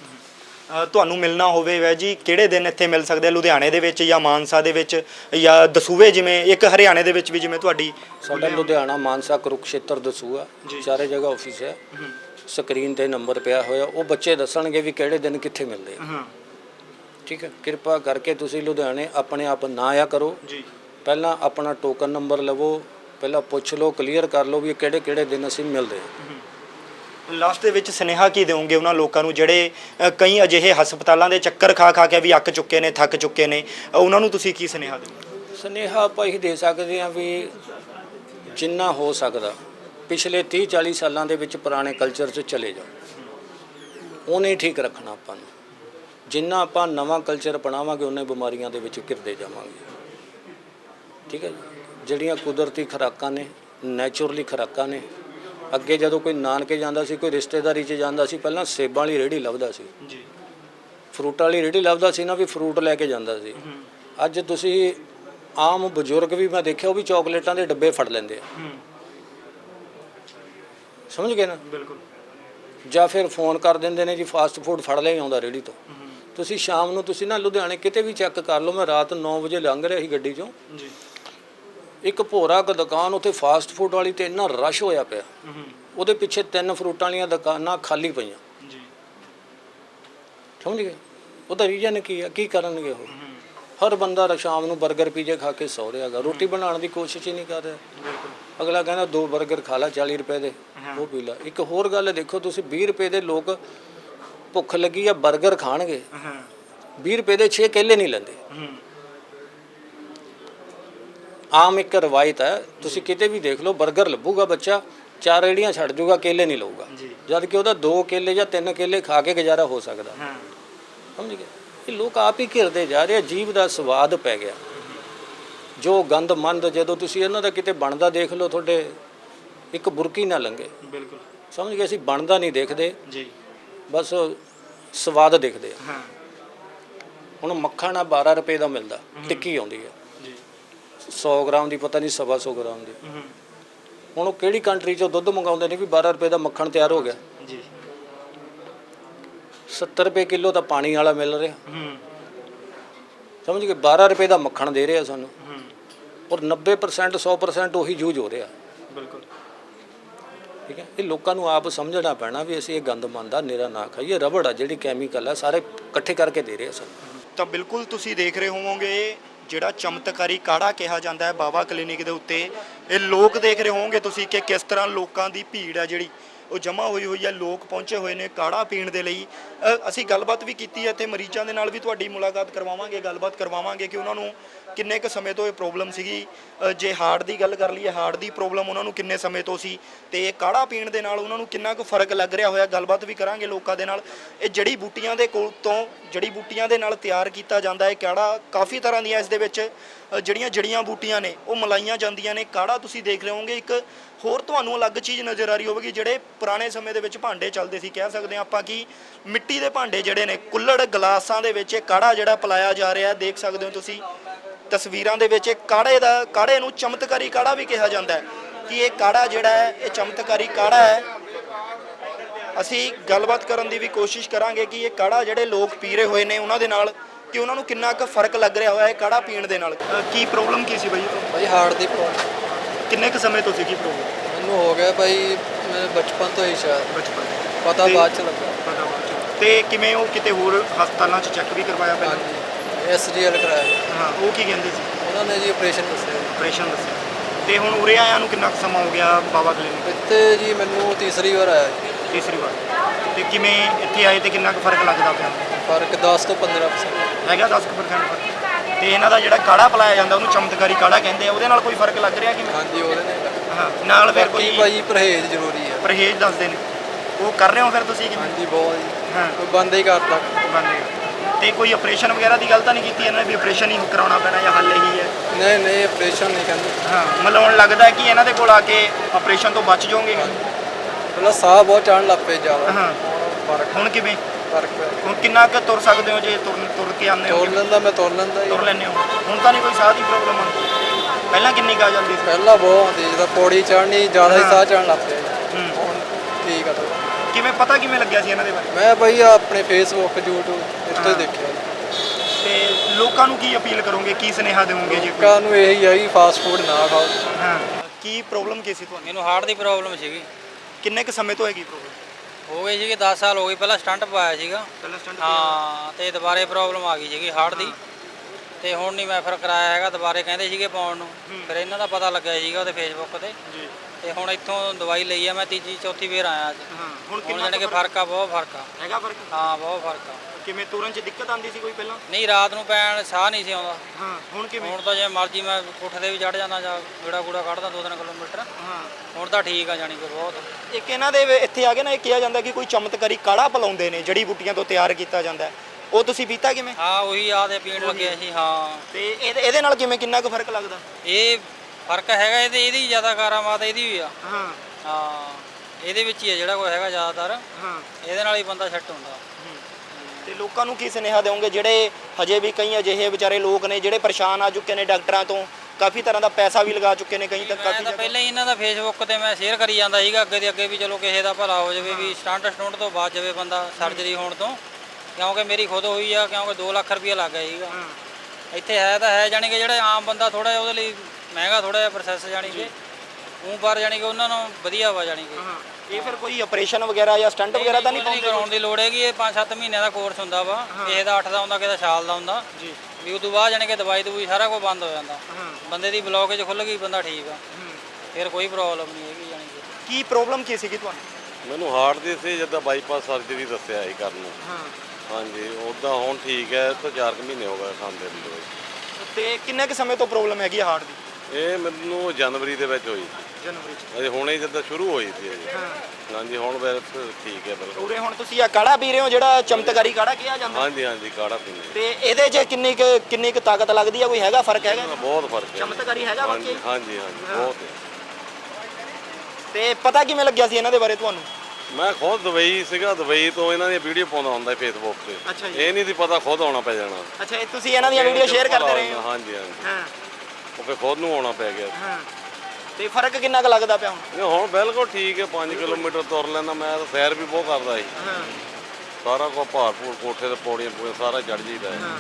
ਅ, ਤੁਹਾਨੂੰ ਮਿਲਣਾ ਹੋਵੇ ਵੈ ਜੀ ਕਿਹੜੇ ਦਿਨ ਇੱਥੇ ਮਿਲ ਸਕਦੇ ਆ? ਲੁਧਿਆਣੇ ਦੇ ਵਿੱਚ ਜਾਂ ਮਾਨਸਾ ਦੇ ਵਿੱਚ ਜਾਂ ਦਸੂਵੇ ਜਿਵੇਂ ਇੱਕ ਹਰਿਆਣੇ ਦੇ ਵਿੱਚ ਵੀ ਜਿਵੇਂ ਤੁਹਾਡੀ ਸਾਡਾ ਲੁਧਿਆਣਾ ਮਾਨਸਾ ਕੁਰੂਕਸ਼ੇਤਰ ਦਸੂਆ ਚਾਰੇ ਜਗ੍ਹਾ ਆਫਿਸ ਹੈ। ਸਕਰੀਨ ਤੇ ਨੰਬਰ ਪਿਆ ਹੋਇਆ ਉਹ ਬੱਚੇ ਦੱਸਣਗੇ ਵੀ ਕਿਹੜੇ ਦਿਨ ਕਿੱਥੇ ਮਿਲਦੇ ਆ। ਹਾਂ। ਠੀਕ ਹੈ ਕਿਰਪਾ ਕਰਕੇ ਤੁਸੀਂ ਲੁਧਿਆਣੇ ਆਪਣੇ ਆਪ ਨਾ ਆਇਆ ਕਰੋ। ਜੀ। ਪਹਿਲਾਂ ਆਪਣਾ ਟੋਕਨ ਨੰਬਰ ਲਵੋ ਪਹਿਲਾਂ ਪੁੱਛ ਲਓ ਕਲੀਅਰ ਕਰ ਲਓ ਵੀ ਕਿਹੜੇ ਕਿਹੜੇ ਦਿਨ ਅਸੀਂ ਮਿਲਦੇ ਹਾਂ। ਲਾਸਟ ਦੇ ਵਿੱਚ ਸੁਨੇਹਾ ਕੀ ਦਿਓਗੇ ਉਹਨਾਂ ਲੋਕਾਂ ਨੂੰ ਜਿਹੜੇ ਅ, ਕਈ ਅਜਿਹੇ ਹਸਪਤਾਲਾਂ ਦੇ ਚੱਕਰ ਖਾ ਖਾ ਕੇ ਵੀ ਅੱਕ ਚੁੱਕੇ ਨੇ ਥੱਕ ਚੁੱਕੇ ਨੇ ਅ, ਉਹਨਾਂ ਨੂੰ ਤੁਸੀਂ ਕੀ ਸੁਨੇਹਾ ਦਿਓਗੇ? ਸਨੇਹਾ ਆਪਾਂ ਇਹ ਦੇ ਸਕਦੇ ਹਾਂ ਵੀ ਜਿੰਨਾ ਹੋ ਸਕਦਾ ਪਿਛਲੇ 30 40 ਸਾਲਾਂ ਦੇ ਵਿੱਚ ਪੁਰਾਣੇ ਕਲਚਰ 'ਚ ਚਲੇ ਜਾਓ। ਉਹਨੇ ਹੀ ਠੀਕ ਰੱਖਣਾ ਆਪਾਂ ਨੂੰ। ਜਿੰਨਾ ਆਪਾਂ ਨਵਾਂ ਕਲਚਰ ਅਪਣਾਵਾਂਗੇ ਉਹਨੇ ਬਿਮਾਰੀਆਂ ਦੇ ਵਿੱਚ ਘਿਰਦੇ ਜਾਵਾਂਗੇ। ਠੀਕ ਹੈ ਜੀ? ਜਿਹੜੀਆਂ ਕੁਦਰਤੀ ਖੁਰਾਕਾਂ ਨੇ ਨੇਚਰਲੀ ਖੁਰਾਕਾਂ ਨੇ ਅੱਗੇ ਜਦੋਂ ਕੋਈ ਨਾਨਕੇ ਜਾਂਦਾ ਸੀ ਕੋਈ ਰਿਸ਼ਤੇਦਾਰੀ 'ਚ ਜਾਂਦਾ ਸੀ ਪਹਿਲਾਂ ਸੇਬਾਂ ਵਾਲੀ ਰੇਹੜੀ ਲੱਭਦਾ ਸੀ। ਜੀ। ਫਰੂਟ ਵਾਲੀ ਰੇਹੜੀ ਲੱਭਦਾ ਸੀ ਨਾ ਵੀ ਫਰੂਟ ਲੈ ਕੇ ਜਾਂਦਾ ਸੀ। ਅੱਜ ਤੁਸੀਂ ਆਮ ਬਜ਼ੁਰਗ ਵੀ ਮੈਂ ਦੇਖਿਆ ਉਹ ਵੀ ਚਾਕਲੇਟਾਂ ਦੇ ਡੱਬੇ ਫੜ ਲੈਂਦੇ ਆ। ਸਮਝ ਗਏ ਨਾ? ਬਿਲਕੁਲ। ਜਾਂ ਫਿਰ ਫੋਨ ਕਰ ਦਿੰਦੇ ਨੇ ਜੀ ਫਾਸਟ ਫੂਡ ਫੜ ਲਿਆ ਆਉਂਦਾ ਰੇਹੜੀ ਤੋਂ। ਤੁਸੀਂ ਸ਼ਾਮ ਨੂੰ ਤੁਸੀਂ ਨਾ ਲੁਧਿਆਣੇ ਕਿਤੇ ਵੀ ਚੈੱਕ ਕਰ ਲਓ ਮੈਂ ਰਾਤ 9 ਵਜੇ ਲੰਘ ਰਿਹਾ ਸੀ ਗੱਡੀ 'ਚੋਂ। ਜੀ। ਇੱਕ ਭੋਰਾ ਕ ਦੁਕਾਨ ਉੱਥੇ ਫਾਸਟ ਫੂਡ ਵਾਲੀ ਤੇ ਇੰਨਾ ਰਸ਼ ਹੋਇਆ ਪਿਆ। ਉਹਦੇ ਪਿੱਛੇ ਤਿੰਨ ਫਰੂਟਾਂ ਵਾਲੀਆਂ ਦੁਕਾਨਾਂ ਖਾਲੀ ਪਈਆਂ। ਜੀ। ਸਮਝ ਗਏ? ਉਹਦਾ ਰੀਜਨ ਕੀ ਆ? ਕੀ ਕਰਨਗੇ ਉਹ? ਹਰ ਬੰਦਾ ਸ਼ਾਮ ਨੂੰ 버ਗਰ ਪੀਜੇ ਖਾ ਕੇ ਸੌ ਰਿਹਾਗਾ ਰੋਟੀ ਬਣਾਉਣ ਦੀ ਕੋਸ਼ਿਸ਼ ਹੀ ਨਹੀਂ ਕਰ ਰਿਹਾ। ਅਗਲਾ ਕਹਿੰਦਾ ਦੋ 버ਗਰ ਖਾ ਲਾ 40 ਰੁਪਏ ਦੇ ਉਹ ਪੀ ਲਾ। ਇੱਕ ਹੋਰ ਗੱਲ ਦੇਖੋ ਤੁਸੀਂ 20 ਰੁਪਏ ਦੇ ਲੋਕ ਭੁੱਖ ਲੱਗੀ ਆ 버ਗਰ ਖਾਣਗੇ 20 ਰੁਪਏ ਦੇ 6 ਕੇਲੇ ਨਹੀਂ ਲੈਂਦੇ। ਆਮ ਇੱਕ ਰਵਾਇਤ ਹੈ। ਤੁਸੀਂ ਕਿਤੇ ਵੀ ਦੇਖ ਲਓ 버ਗਰ ਲੱਭੂਗਾ ਬੱਚਾ ਚਾਰ ਰੇੜੀਆਂ ਛੱਡ ਜੂਗਾ ਕੇਲੇ ਨਹੀਂ ਲਊਗਾ। ਜਦ ਕਿ ਉਹਦਾ ਦੋ ਕੇਲੇ ਜਾਂ ਤਿੰਨ ਕੇਲੇ ਖਾ ਕੇ ਗੁਜ਼ਾਰਾ ਹੋ ਸਕਦਾ। ਹਾਂ। ਸਮਝ ਗਏ? ਇਹ ਲੋਕ ਆਪ ਹੀ ਘਿਰਦੇ ਜਾ ਰਹੇ ਆ ਜੀਵ ਦਾ ਸਵਾਦ ਪੈ ਗਿਆ। ਜੋ ਗੰਦ ਮੰਦ ਜਦੋਂ ਤੁਸੀਂ ਇਹਨਾਂ ਦਾ ਕਿਤੇ ਬਣਦਾ ਦੇਖ ਲਓ ਤੁਹਾਡੇ ਇੱਕ ਬੁਰਕੀ ਨਾ ਲੰਗੇ ਬਿਲਕੁਲ। ਸਮਝ ਗਏ? ਅਸੀਂ ਬਣਦਾ ਨਹੀਂ ਦੇਖਦੇ। ਜੀ। ਬਸ ਸਵਾਦ ਦੇਖਦੇ ਆ। ਹਾਂ। ਹੁਣ ਮੱਖਣ ਆ 12 ਰੁਪਏ ਦਾ ਮਿਲਦਾ ਟਿੱਕੀ ਆਉਂਦੀ ਹੈ 100 ਗ੍ਰਾਮ ਦੀ ਪਤਾ ਨਹੀਂ ਸਵਾ ਸੌ ਗ੍ਰਾਮ ਦੀ। ਹੁਣ ਉਹ ਕਿਹੜੀ ਕੰਟਰੀ ਚੋਂ ਦੁੱਧ ਮੰਗਾਉਂਦੇ ਨੇ ਵੀ 12 ਰੁਪਏ ਦਾ ਮੱਖਣ ਤਿਆਰ ਹੋ ਗਿਆ? ਜੀ। 70 ਰੁਪਏ ਕਿਲੋ ਤਾਂ ਪਾਣੀ ਵਾਲਾ ਮਿਲ ਰਿਹਾ। ਸਮਝ ਗਏ? 12 ਰੁਪਏ ਦਾ ਮੱਖਣ ਦੇ ਰਿਹਾ ਸਾਨੂੰ। ਔਰ 90% 100% ਉਹੀ ਯੂਜ਼ ਹੋ ਰਿਹਾ। ਬਿਲਕੁਲ। ਠੀਕ ਹੈ? ਇਹ ਲੋਕਾਂ ਨੂੰ ਆਪ ਸਮਝਣਾ ਪੈਣਾ ਵੀ ਅਸੀਂ ਇਹ ਗੰਦ ਮੰਦਾ ਨਿਰਾ ਨਾ ਖਾਈਏ। ਰਬੜ ਆ ਜਿਹੜੀ ਕੈਮੀਕਲ ਆ ਸਾਰੇ ਇਕੱਠੇ ਕਰਕੇ ਦੇ ਰਹੇ ਆ ਸਾਨੂੰ। ਤਾਂ ਬਿਲਕੁਲ ਤੁਸੀਂ ਦੇਖ ਰਹੇ ਹੋਵੋਗੇ ਜਿਹੜਾ ਚਮਤਕਾਰੀ ਕਾੜਾ ਕਿਹਾ ਜਾਂਦਾ ਹੈ ਬਾਬਾ ਕਲੀਨਿਕ ਦੇ ਉੱਤੇ, ਇਹ ਲੋਕ ਦੇਖ ਰਹੇ ਹੋਵੋਗੇ ਤੁਸੀਂ ਕਿ ਕਿਸ ਤਰ੍ਹਾਂ ਲੋਕਾਂ ਦੀ ਭੀੜ ਹੈ ਜਿਹੜੀ। ਉਹ ਜਮ੍ਹਾਂ ਹੋਈ ਹੋਈ ਹੈ, ਲੋਕ ਪਹੁੰਚੇ ਹੋਏ ਨੇ ਕਾੜਾ ਪੀਣ ਦੇ ਲਈ। ਅਸੀਂ ਗੱਲਬਾਤ ਵੀ ਕੀਤੀ ਹੈ ਤੇ ਮਰੀਜ਼ਾਂ ਦੇ ਨਾਲ ਵੀ ਤੁਹਾਡੀ ਮੁਲਾਕਾਤ ਕਰਵਾਵਾਂਗੇ, ਗੱਲਬਾਤ ਕਰਵਾਵਾਂਗੇ ਕਿ ਉਹਨਾਂ ਨੂੰ ਕਿੰਨੇ ਕੁ ਸਮੇਂ ਤੋਂ ਇਹ ਪ੍ਰੋਬਲਮ ਸੀਗੀ? ਅ, ਜੇ ਹਾਰਟ ਦੀ ਗੱਲ ਕਰ ਲਈਏ ਹਾਰਟ ਦੀ ਪ੍ਰੋਬਲਮ ਉਹਨਾਂ ਨੂੰ ਕਿੰਨੇ ਸਮੇਂ ਤੋਂ ਸੀ? ਤੇ ਇਹ ਕਾੜਾ ਪੀਣ ਦੇ ਨਾਲ ਉਹਨਾਂ ਨੂੰ ਕਿੰਨਾ ਕੁ ਫ਼ਰਕ ਲੱਗ ਰਿਹਾ ਹੋਇਆ? ਗੱਲਬਾਤ ਵੀ ਕਰਾਂਗੇ ਲੋਕਾਂ ਦੇ ਨਾਲ। ਇਹ ਜੜੀ ਬੂਟੀਆਂ ਦੇ ਕੋਲ ਤੋਂ ਜੜੀ ਬੂਟੀਆਂ ਦੇ ਨਾਲ ਤਿਆਰ ਕੀਤਾ ਜਾਂਦਾ ਹੈ। ਕਾੜਾ ਕਾਫੀ ਤਰ੍ਹਾਂ ਦੀਆਂ ਇਸ ਦੇ ਵਿੱਚ ਅ, ਜਿਹੜੀਆਂ ਜੜੀਆਂ ਬੂਟੀਆਂ ਨੇ ਉਹ ਮਲਾਈਆਂ ਜਾਂਦੀਆਂ ਨੇ। ਕਾੜਾ ਤੁਸੀਂ ਦੇਖ ਰਹੇ ਹੋਵੋਗੇ ਇੱਕ ਹੋਰ ਤੁਹਾਨੂੰ ਅਲੱਗ ਚੀਜ਼ ਨਜ਼ਰ ਆ ਰਹੀ ਹੋਵੇਗੀ ਜਿਹੜੇ ਪੁਰਾਣੇ ਸਮੇਂ ਦੇ ਵਿੱਚ ਭਾਂਡੇ ਚੱਲਦੇ ਸੀ। ਕਹਿ ਸਕਦੇ ਹਾਂ ਆਪਾਂ ਕਿ ਮਿੱਟੀ ਦੇ ਭਾਂਡੇ ਜਿਹੜੇ ਨੇ ਕੁੱਲੜ ਗਲਾਸਾਂ ਦੇ ਵਿੱਚ ਇਹ ਕਾੜਾ ਜਿਹੜਾ ਪਲਾਇਆ ਜਾ ਰਿਹਾ ਹੈ, ਦੇਖ ਸਕਦੇ ਹੋ ਤੁਸੀਂ। ਤਸਵੀਰਾਂ ਦੇ ਵਿੱਚ ਇਹ ਕਾੜੇ ਦਾ ਕਾੜੇ ਨੂੰ ਚਮਤਕਾਰੀ ਕਾੜਾ ਵੀ ਕਿਹਾ ਜਾਂਦਾ ਹੈ ਕਿ ਇਹ ਕਾੜਾ ਜਿਹੜਾ ਹੈ ਇਹ ਚਮਤਕਾਰੀ ਕਾੜਾ ਹੈ। ਅਸੀਂ ਗੱਲਬਾਤ ਕਰਨ ਦੀ ਵੀ ਕੋਸ਼ਿਸ਼ ਕਰਾਂਗੇ ਕਿ ਇਹ ਕਾੜਾ ਜਿਹੜੇ ਲੋਕ ਪੀ ਰਹੇ ਹੋਏ ਨੇ ਉਹਨਾਂ ਦੇ ਨਾਲ ਕਿ ਉਹਨਾਂ ਨੂੰ ਕਿੰਨਾ ਕੁ ਫ਼ਰਕ ਲੱਗ ਰਿਹਾ ਹੋਇਆ ਹੈ ਕਾੜਾ ਪੀਣ ਦੇ ਨਾਲ। ਅ, ਕੀ ਪ੍ਰੋਬਲਮ ਕੀ ਸੀ ਬਾਈ ਤੁਹਾਨੂੰ ਭਾਈ ਹਾਰਟ ਦੀ ਪ੍ਰੋਬਲਮ ਕਿੰਨੇ ਕੁ ਸਮੇਂ ਤੋਂ ਸੀ ਕੀ ਪ੍ਰੋਬਲਮ ਮੈਨੂੰ ਹੋ ਗਿਆ ਭਾਈ ਮੇਰੇ ਬਚਪਨ ਤੋਂ ਹੀ ਸ਼ਾਇਦ। ਬਚਪਨ ਪਤਾ ਤੇ- ਬਾਅਦ ਚ ਲੱਗਾ। ਪਤਾ ਬਾਅਦ ਚੋਂ। ਤੇ ਕਿਵੇਂ ਉਹ ਕਿਤੇ ਹੋਰ ਹਸਪਤਾਲਾਂ 'ਚ ਚੈੱਕ ਵੀ ਕਰਵਾਇਆ ਪਹਿਲਾਂ? ਹਾਂਜੀ। ਐਸਡੀਐਲ ਕਰਾਇਆ ਹਾਂ ਉਹ ਕੀ ਕਹਿੰਦੇ ਸੀ? ਉਹਨਾਂ ਨੇ ਜੀ ਆਪਰੇਸ਼ਨ ਦੱਸਿਆ ਆਪਰੇਸ਼ਨ ਦੱਸਿਆ। ਤੇ ਹੁਣ ਉਰੇ ਆਇਆਂ ਨੂੰ ਕਿੰਨਾ ਕੁ ਸਮਾਂ ਹੋ ਗਿਆ ਬਾਬਾ ਕਲੀਨਿਕ ਇੱਥੇ ਜੀ ਮੈਨੂੰ ਤੀਸਰੀ ਵਾਰ ਆਇਆ ਜੀ। ਤੀਸਰੀ ਵਾਰ। ਤੇ ਕਿਵੇਂ ਇੱਥੇ ਆਏ ਤੇ ਕਿੰਨਾ ਕੁ ਫ਼ਰਕ ਲੱਗਦਾ ਪਿਆ? ਫ਼ਰਕ 10 ਤੋਂ 15% ਹੈਗਾ 10% ਫ਼ਰਕ। ਤੇ ਇਹਨਾਂ ਦਾ ਜਿਹੜਾ ਕਾੜਾ ਪਲਾਇਆ ਜਾਂਦਾ ਉਹਨੂੰ ਚਮਤਕਾਰੀ ਕਾੜਾ ਕਹਿੰਦੇ ਆ ਉਹਦੇ ਨਾਲ ਕੋਈ ਫ਼ਰਕ ਲੱਗ ਰਿਹਾ ਕਿਵੇਂ? ਹਾਂਜੀ ਉਹਦੇ ਨੇ ਲੱਗਾ। ਹਾਂ ਨਾਲ ਫਿਰ ਬਾਕੀ ਕੋਈ ਭਾਈ ਪਰਹੇਜ਼ ਜ਼ਰੂਰੀ ਹੈ ਪਰਹੇਜ਼ ਦੱਸਦੇ ਨੇ। ਉਹ ਕਰ ਰਹੇ ਹੋ ਫਿਰ ਤੁਸੀਂ ਕਿਵੇਂ? ਹਾਂਜੀ ਬਹੁਤ ਜੀ। ਹਾਂ। ਕੋਈ ਬੰਦ ਹੀ ਕਰਤਾ। ਬੰਦੇ ਤੇ ਕੋਈ ਆਪਰੇਸ਼ਨ ਵਗੈਰਾ ਦੀ ਗੱਲ ਤਾਂ ਨਹੀਂ ਕੀਤੀ? ਇਹਨਾਂ ਨੇ ਵੀ ਆਪਰੇਸ਼ਨ ਹੀ ਕਰਾਉਣਾ ਪੈਣਾ ਜਾਂ ਹੱਲ ਇਹੀ ਹੈ? ਨਹੀਂ ਨਹੀਂ ਆਪਰੇਸ਼ਨ ਨਹੀਂ ਕਹਿੰਦੇ। ਹਾਂ ਮਤਲਬ ਹੁਣ ਲੱਗਦਾ ਕਿ ਇਹਨਾਂ ਦੇ ਕੋਲ ਆ ਕੇ ਆਪਰੇਸ਼ਨ ਤੋਂ ਬਚ ਜਾਓਗੇ? ਪਹਿਲਾਂ ਸਾਹ ਬਹੁਤ ਚੜਨ ਲੱਗ ਪਏ ਜ਼ਿਆਦਾ। ਹਾਂ। ਹੁਣ ਫ਼ਰਕ ਹੁਣ ਕਿਵੇਂ? ਫ਼ਰਕ ਪਿਆ ਹੁਣ ਕਿੰਨਾ ਕੁ ਤੁਰ ਸਕਦੇ ਹੋ ਜੇ ਤੁਰ ਤੁਰ ਕੇ ਆਉਂਦੇ ਹੋ? ਤੋਰ ਲੈਂਦਾ ਮੈਂ ਤੋਰ ਲੈਂਦਾ ਜੀ ਤੁਰ ਲੈਂਦੇ ਹੋ। ਹੁਣ ਤਾਂ ਨਹੀਂ ਕੋਈ ਸਾਹ ਦੀ ਪ੍ਰੋਬਲਮ ਆਉਂਦੀ। ਪਹਿਲਾਂ ਕਿੰਨੀ ਕੁ ਆ ਜਾਂਦੀ ਸੀ? ਪਹਿਲਾਂ ਬਹੁਤ ਆਉਂਦੀ ਜਦੋਂ ਪੌੜੀ ਚੜਨੀ ਜ਼ਿਆਦਾ ਹੀ। ਸਾਹ ਚੜਨ ਲੱਗ ਪਿਆ ਜੀ ਹੂੰ। ਹੁਣ ਠੀਕ ਆ। ਥੋੜ੍ਹਾ। ਕਿਵੇਂ ਕਿਵੇਂ ਪਤਾ ਕਿਵੇਂ ਲੱਗਿਆ ਸੀ ਇਹਨਾਂ ਦੇ ਬਾਰੇ? ਮੈਂ ਬਈ ਆਹ ਆਪਣੇ ਫੇਸਬੁੱਕ YouTube ਹੀ ਦੇਖਿਆ। ਤੇ ਲੋਕਾਂ ਨੂੰ ਕੀ ਅਪੀਲ ਕਰੋਗੇ? ਕੀ ਸੁਨੇਹਾ ਦੇਵੋਗੇ ਜੀ ਲੋਕਾਂ ਨੂੰ ਇਹੀ ਆ ਜੀ ਫਾਸਟ ਫੂਡ ਨਾ ਖਾਓ। ਹਾਂ। ਕੀ ਪ੍ਰੋਬਲਮ ਕੀ ਸੀ ਤੁਹਾਨੂੰ? ਮੈਨੂੰ ਹਾਰਟ ਦੀ ਪ੍ਰੋਬਲਮ ਸੀਗੀ। ਕਿੰਨੇ ਕੁ ਸਮੇਂ ਤੋਂ ਹੈਗੀ ਪ੍ਰੋਬਲਮ ਹੋ ਗਈ ਸੀਗੀ 10 ਸਾਲ ਹੋ ਗਏ। ਪਹਿਲਾਂ ਸਟੰਟ ਪਾਇਆ ਸੀਗਾ। ਪਹਿਲਾਂ ਸਟੰਟ ਹਾਂ ਤੇ ਦੁਬਾਰੇ ਪ੍ਰੋਬਲਮ ਆ ਗਈ ਸੀਗੀ ਹਾਰਟ ਦੀ। ਤੇ ਹੁਣ ਨਹੀਂ ਮੈਂ ਫਿਰ ਕਰਾਇਆ ਹੈਗਾ ਦੁਬਾਰੇ ਕਹਿੰਦੇ ਸੀਗੇ ਪਾਉਣ ਨੂੰ। ਫਿਰ ਇਹਨਾਂ ਦਾ ਪਤਾ ਲੱਗਿਆ ਸੀਗਾ ਉਹਦੇ ਫੇਸਬੁੱਕ ਤੇ। ਜੀ। ਤੇ ਹੁਣ ਇੱਥੋਂ ਦਵਾਈ ਲਈ ਆ ਮੈਂ ਤੀਜੀ ਚੌਥੀ ਵਾਰ ਆਇਆ ਅੱਜ। ਹਾਂ ਹੁਣ ਜਾਣੀ ਕਿ ਫ਼ਰਕ ਆ ਬਹੁਤ ਫ਼ਰਕ ਆ। ਹੈਗਾ ਫ਼ਰਕ? ਹਾਂ ਬਹੁਤ ਫ਼ਰਕ ਆ। ਕਿਵੇਂ ਤੁਰਨ ਚ ਦਿੱਕਤ ਆਉਂਦੀ ਸੀ ਕੋਈ ਪਹਿਲਾਂ? ਨਹੀਂ ਰਾਤ ਨੂੰ ਪੈਣ ਸਾਹ ਨਹੀਂ ਸੀ ਆਉਂਦਾ। ਹਾਂ ਹੁਣ ਕਿਵੇਂ? ਹੁਣ ਤਾਂ ਜੇ ਮਰਜ਼ੀ ਮੈਂ ਕੋਠੇ ਤੇ ਵੀ ਚੜ ਜਾਂਦਾ ਜਾਂ ਗੇੜਾ ਗੂੜਾ ਕੱਢਦਾ 2-3 ਕਿਲੋਮੀਟਰ। ਹਾਂ। ਹੁਣ ਤਾਂ ਠੀਕ ਆ ਜਾਣੀ ਕਿ ਬਹੁਤ। ਇੱਕ ਇਹਨਾਂ ਦੇ ਵੇ- ਇੱਥੇ ਆ ਕੇ ਨਾ ਇਹ ਕਿਹਾ ਜਾਂਦਾ ਕਿ ਕੋਈ ਚਮਤਕਾਰੀ ਕਾੜਾ ਪਿਲਾਉਂਦੇ ਨੇ ਜੜੀ ਬੂਟੀਆਂ ਤੋਂ ਤਿਆਰ ਕੀਤਾ ਜਾਂਦਾ ਹੈ। ਉਹ ਤੁਸੀਂ ਪੀਤਾ ਕਿਵੇਂ? ਹਾਂ ਉਹੀ ਆ ਤੇ ਪੀਣ ਲੱਗੇ ਸੀ ਹਾਂ। ਤੇ ਇਹਦੇ ਇਹਦੇ ਨਾਲ ਕਿਵੇਂ ਕਿੰਨਾ ਕੁ ਫ਼ਰਕ ਲੱਗਦਾ? ਇਹ ਫ਼ਰਕ ਹੈਗਾ ਇਹਦੇ ਇਹਦੀ ਜ਼ਿਆਦਾ ਕਾਰਾਮਾਤ ਇਹਦੀ ਵੀ ਆ। ਹਾਂ। ਹਾਂ ਇਹਦੇ ਵਿੱਚ ਹੀ ਆ ਜਿਹੜਾ ਕੋਈ ਹੈਗਾ ਜ਼ਿਆਦਾਤਰ। ਹਾਂ। ਇਹਦੇ ਨਾਲ ਹੀ ਬੰਦਾ ਸੈੱਟ ਹੁੰਦਾ। ਤੇ ਲੋਕਾਂ ਨੂੰ ਕੀ ਸੁਨੇਹਾ ਦੇਵੋਗੇ ਜਿਹੜੇ ਹਜੇ ਵੀ ਕਈ ਅਜਿਹੇ ਵਿਚਾਰੇ ਲੋਕ ਨੇ ਜਿਹੜੇ ਪਰੇਸ਼ਾਨ ਆ ਚੁੱਕੇ ਨੇ ਡਾਕਟਰਾਂ ਤੋਂ ਕਾਫੀ ਤਰ੍ਹਾਂ ਦਾ ਪੈਸਾ ਵੀ ਲਗਾ ਚੁੱਕੇ ਨੇ ਕਈ ਤਾਂ ਮੈਂ ਕਾਫੀ ਤਾਂ ਜਗ੍ਹਾ ਪਹਿਲਾਂ ਹੀ ਇਹਨਾਂ ਦਾ ਫੇਸਬੁੱਕ ਤੇ ਮੈਂ ਸ਼ੇਅਰ ਕਰੀ ਜਾਂਦਾ ਸੀਗਾ ਅੱਗੇ ਦੇ ਅੱਗੇ ਵੀ ਚਲੋ ਕਿਸੇ ਦਾ ਭਲਾ ਹੋ ਜਾਵੇ ਵੀ ਸਟੰਟ ਸਟੁੰਟ ਤੋਂ ਬਾਅਦ ਜਾਵੇ ਬੰਦਾ ਸਰਜਰੀ ਹੋਣ ਤੋਂ। ਕਿਉਂਕਿ ਮੇਰੀ ਖੁਦ ਹੋਈ ਆ ਕਿਉਂਕਿ 2 ਲੱਖ ਰੁਪਏ ਲੱਗ ਗਿਆ ਸੀਗਾ। ਇੱਥੇ ਹੈ ਤਾਂ ਹੈ ਜਾਣੀ ਕਿ ਜਿਹੜਾ ਆਮ ਬੰਦਾ ਥੋੜਾ ਜਿਹਾ ਉਹਦੇ ਲਈ ਮਹਿੰਗਾ ਥੋੜਾ ਜਿਹਾ ਪ੍ਰੋਸੈਸ ਜਾਣੀ ਕਿ ਉਹ ਪਰ ਜਾਣੀ ਕਿ ਉਹਨਾਂ ਨੂੰ ਵਧੀਆ ਵਾ ਜਾਣੀ ਕਿ। ਇਹ ਫਿਰ ਕੋਈ ਆਪਰੇਸ਼ਨ ਵਗੈਰਾ ਜਾਂ ਸਟੰਟ ਵਗੈਰਾ ਤਾਂ ਨਹੀਂ ਨਹੀਂ ਪਾਉਂਦੇ? ਕਰਾਉਣ ਦੀ ਲੋੜ ਹੈਗੀ ਇਹ 5-7 ਮਹੀਨਿਆਂ ਦਾ ਕੋਰਸ ਹੁੰਦਾ ਵਾ। ਕਿਸੇ ਦਾ 8 ਦਾ ਹੁੰਦਾ ਕਿਸੇ ਦਾ ਸਾਲ ਦਾ ਹੁੰਦਾ। ਜੀ। ਵੀ ਉਦੋਂ ਬਾਅਦ ਜਾਣੀ ਕਿ ਦਵਾਈ ਦਵਾਈ ਸਾਰਾ ਕੁਝ ਬੰਦ ਹੋ ਜਾਂਦਾ। ਹਾਂ। ਬੰਦੇ ਦੀ ਬਲੌਕੇਜ ਖੁੱਲ ਗਈ ਬੰਦਾ ਠੀਕ ਆ। ਫਿਰ ਕੋਈ ਪ੍ਰੋਬਲਮ ਨਹੀਂ ਹੈਗੀ ਜਾਣੀ ਕਿ। ਕੀ ਪ੍ਰੋਬਲਮ ਕੀ ਸੀਗੀ ਤੁਹਾਨੂੰ? ਮੈਨੂੰ ਹਾਰਟ ਦੀ ਸੀ ਜਿੱਦਾਂ ਬਾਈਪਾਸ ਸਰਜਰੀ ਦੱਸਿਆ ਸੀ ਕਰਨ ਨੂੰ। ਹਾਂ। ਹਾਂਜੀ ਉਦਾਂ ਹੁਣ ਠੀਕ ਹੈ ਤੋਂ 4 ਮਹੀਨੇ ਹੋ ਗਏ ਖਾਂਦੇ ਨੂੰ ਦਵਾਈ। ਤੇ ਕਿੰਨੇ ਕੁ ਸਮੇਂ ਤੋਂ ਪ੍ਰੋਬਲਮ ਹੈਗੀ ਹਾਰਟ ਦੀ? ਇਹ ਮੈਨੂੰ ਜਨਵਰੀ ਦੇ ਵਿੱਚ ਹੋਈ ਸੀ। ਜਨਵਰੀ ਚ। ਅਜੇ ਹੁਣੇ ਜਿੱਦਾਂ ਸ਼ੁਰੂ ਹੋਈ ਸੀ ਅਜੇ। ਹਾਂ। ਹਾਂਜੀ ਹੁਣ ਵੈਸੇ ਠੀਕ ਹੈ ਬਿਲਕੁਲ। ਉਰੇ ਹੁਣ ਤੁਸੀਂ ਆ ਕਾੜਾ ਪੀ ਰਹੇ ਹੋ ਜਿਹੜਾ ਚਮਤਕਾਰੀ ਕਾੜਾ ਕਿਹਾ ਜਾਂਦਾ? ਹਾਂਜੀ ਹਾਂਜੀ ਕਾੜਾ ਪੀਂਦੇ ਤੇ ਇਹਦੇ 'ਚ ਕਿੰਨੀ ਕੁ ਕਿੰਨੀ ਕੁ ਤਾਕਤ ਲੱਗਦੀ ਆ? ਕੋਈ ਹੈਗਾ ਫ਼ਰਕ ਹੈਗਾ? ਹਾਂ। ਬਹੁਤ ਫ਼ਰਕ ਹੈ ਚਮਤਕਾਰੀ ਹੈਗਾ ਹਾਂਜੀ ਵਾਕਈ ਹਾਂਜੀ ਹਾਂਜੀ ਬਹੁਤ ਹੈ। ਤੇ ਪਤਾ ਕਿਵੇਂ ਲੱਗਿਆ ਸੀ ਇਹਨਾਂ ਦੇ ਬਾਰੇ ਤੁਹਾਨੂੰ? ਮੈਂ ਖੁਦ ਦੁਬਈ ਸੀਗਾ ਦੁਬਈ ਤੋਂ ਇਹਨਾਂ ਦੀ ਵੀਡੀਓ ਪਾਉਂਦਾ ਹੁੰਦਾ ਫੇਸਬੁੱਕ ਤੇ। ਅੱਛਾ ਜੀ। ਇਹ ਨਹੀਂ ਸੀ ਪਤਾ ਖੁਦ ਆਉਣਾ ਪੈ ਜਾਣਾ। ਅੱਛਾ ਇਹ ਤੁਸੀਂ ਇਹਨਾਂ ਦੀਆਂ ਵੀਡੀਓ ਸ਼ੇਅਰ ਕਰਦੇ ਰਹੇ ਹੋ? ਹਾਂਜੀ ਹਾਂਜੀ। ਹਾਂ। ਉਹ ਫਿਰ ਖੁਦ ਨੂੰ ਆਉਣਾ ਪੈ ਗਿਆ। ਹਾਂ। ਤੇ ਫ਼ਰਕ ਕਿੰਨਾ ਕੁ ਲੱਗਦਾ ਪਿਆ ਹੁਣ? ਇਹ ਹੁਣ ਬਿਲਕੁਲ ਠੀਕ ਹੈ 5 ਕਿਲੋਮੀਟਰ ਤੁਰ ਲੈਂਦਾ ਮੈਂ ਤਾਂ ਸੈਰ ਵੀ ਬਹੁਤ ਕਰਦਾ ਸੀ। ਹਾਂ। ਸਾਰਾ ਕੋ ਭਾਰ ਭੂਰ ਕੋਠੇ ਤੇ ਪੌੜੀਆਂ ਪੂੜੀਆਂ ਸਾਰਾ ਚੜ ਜੀਦਾ ਹੈ। ਹਾਂ।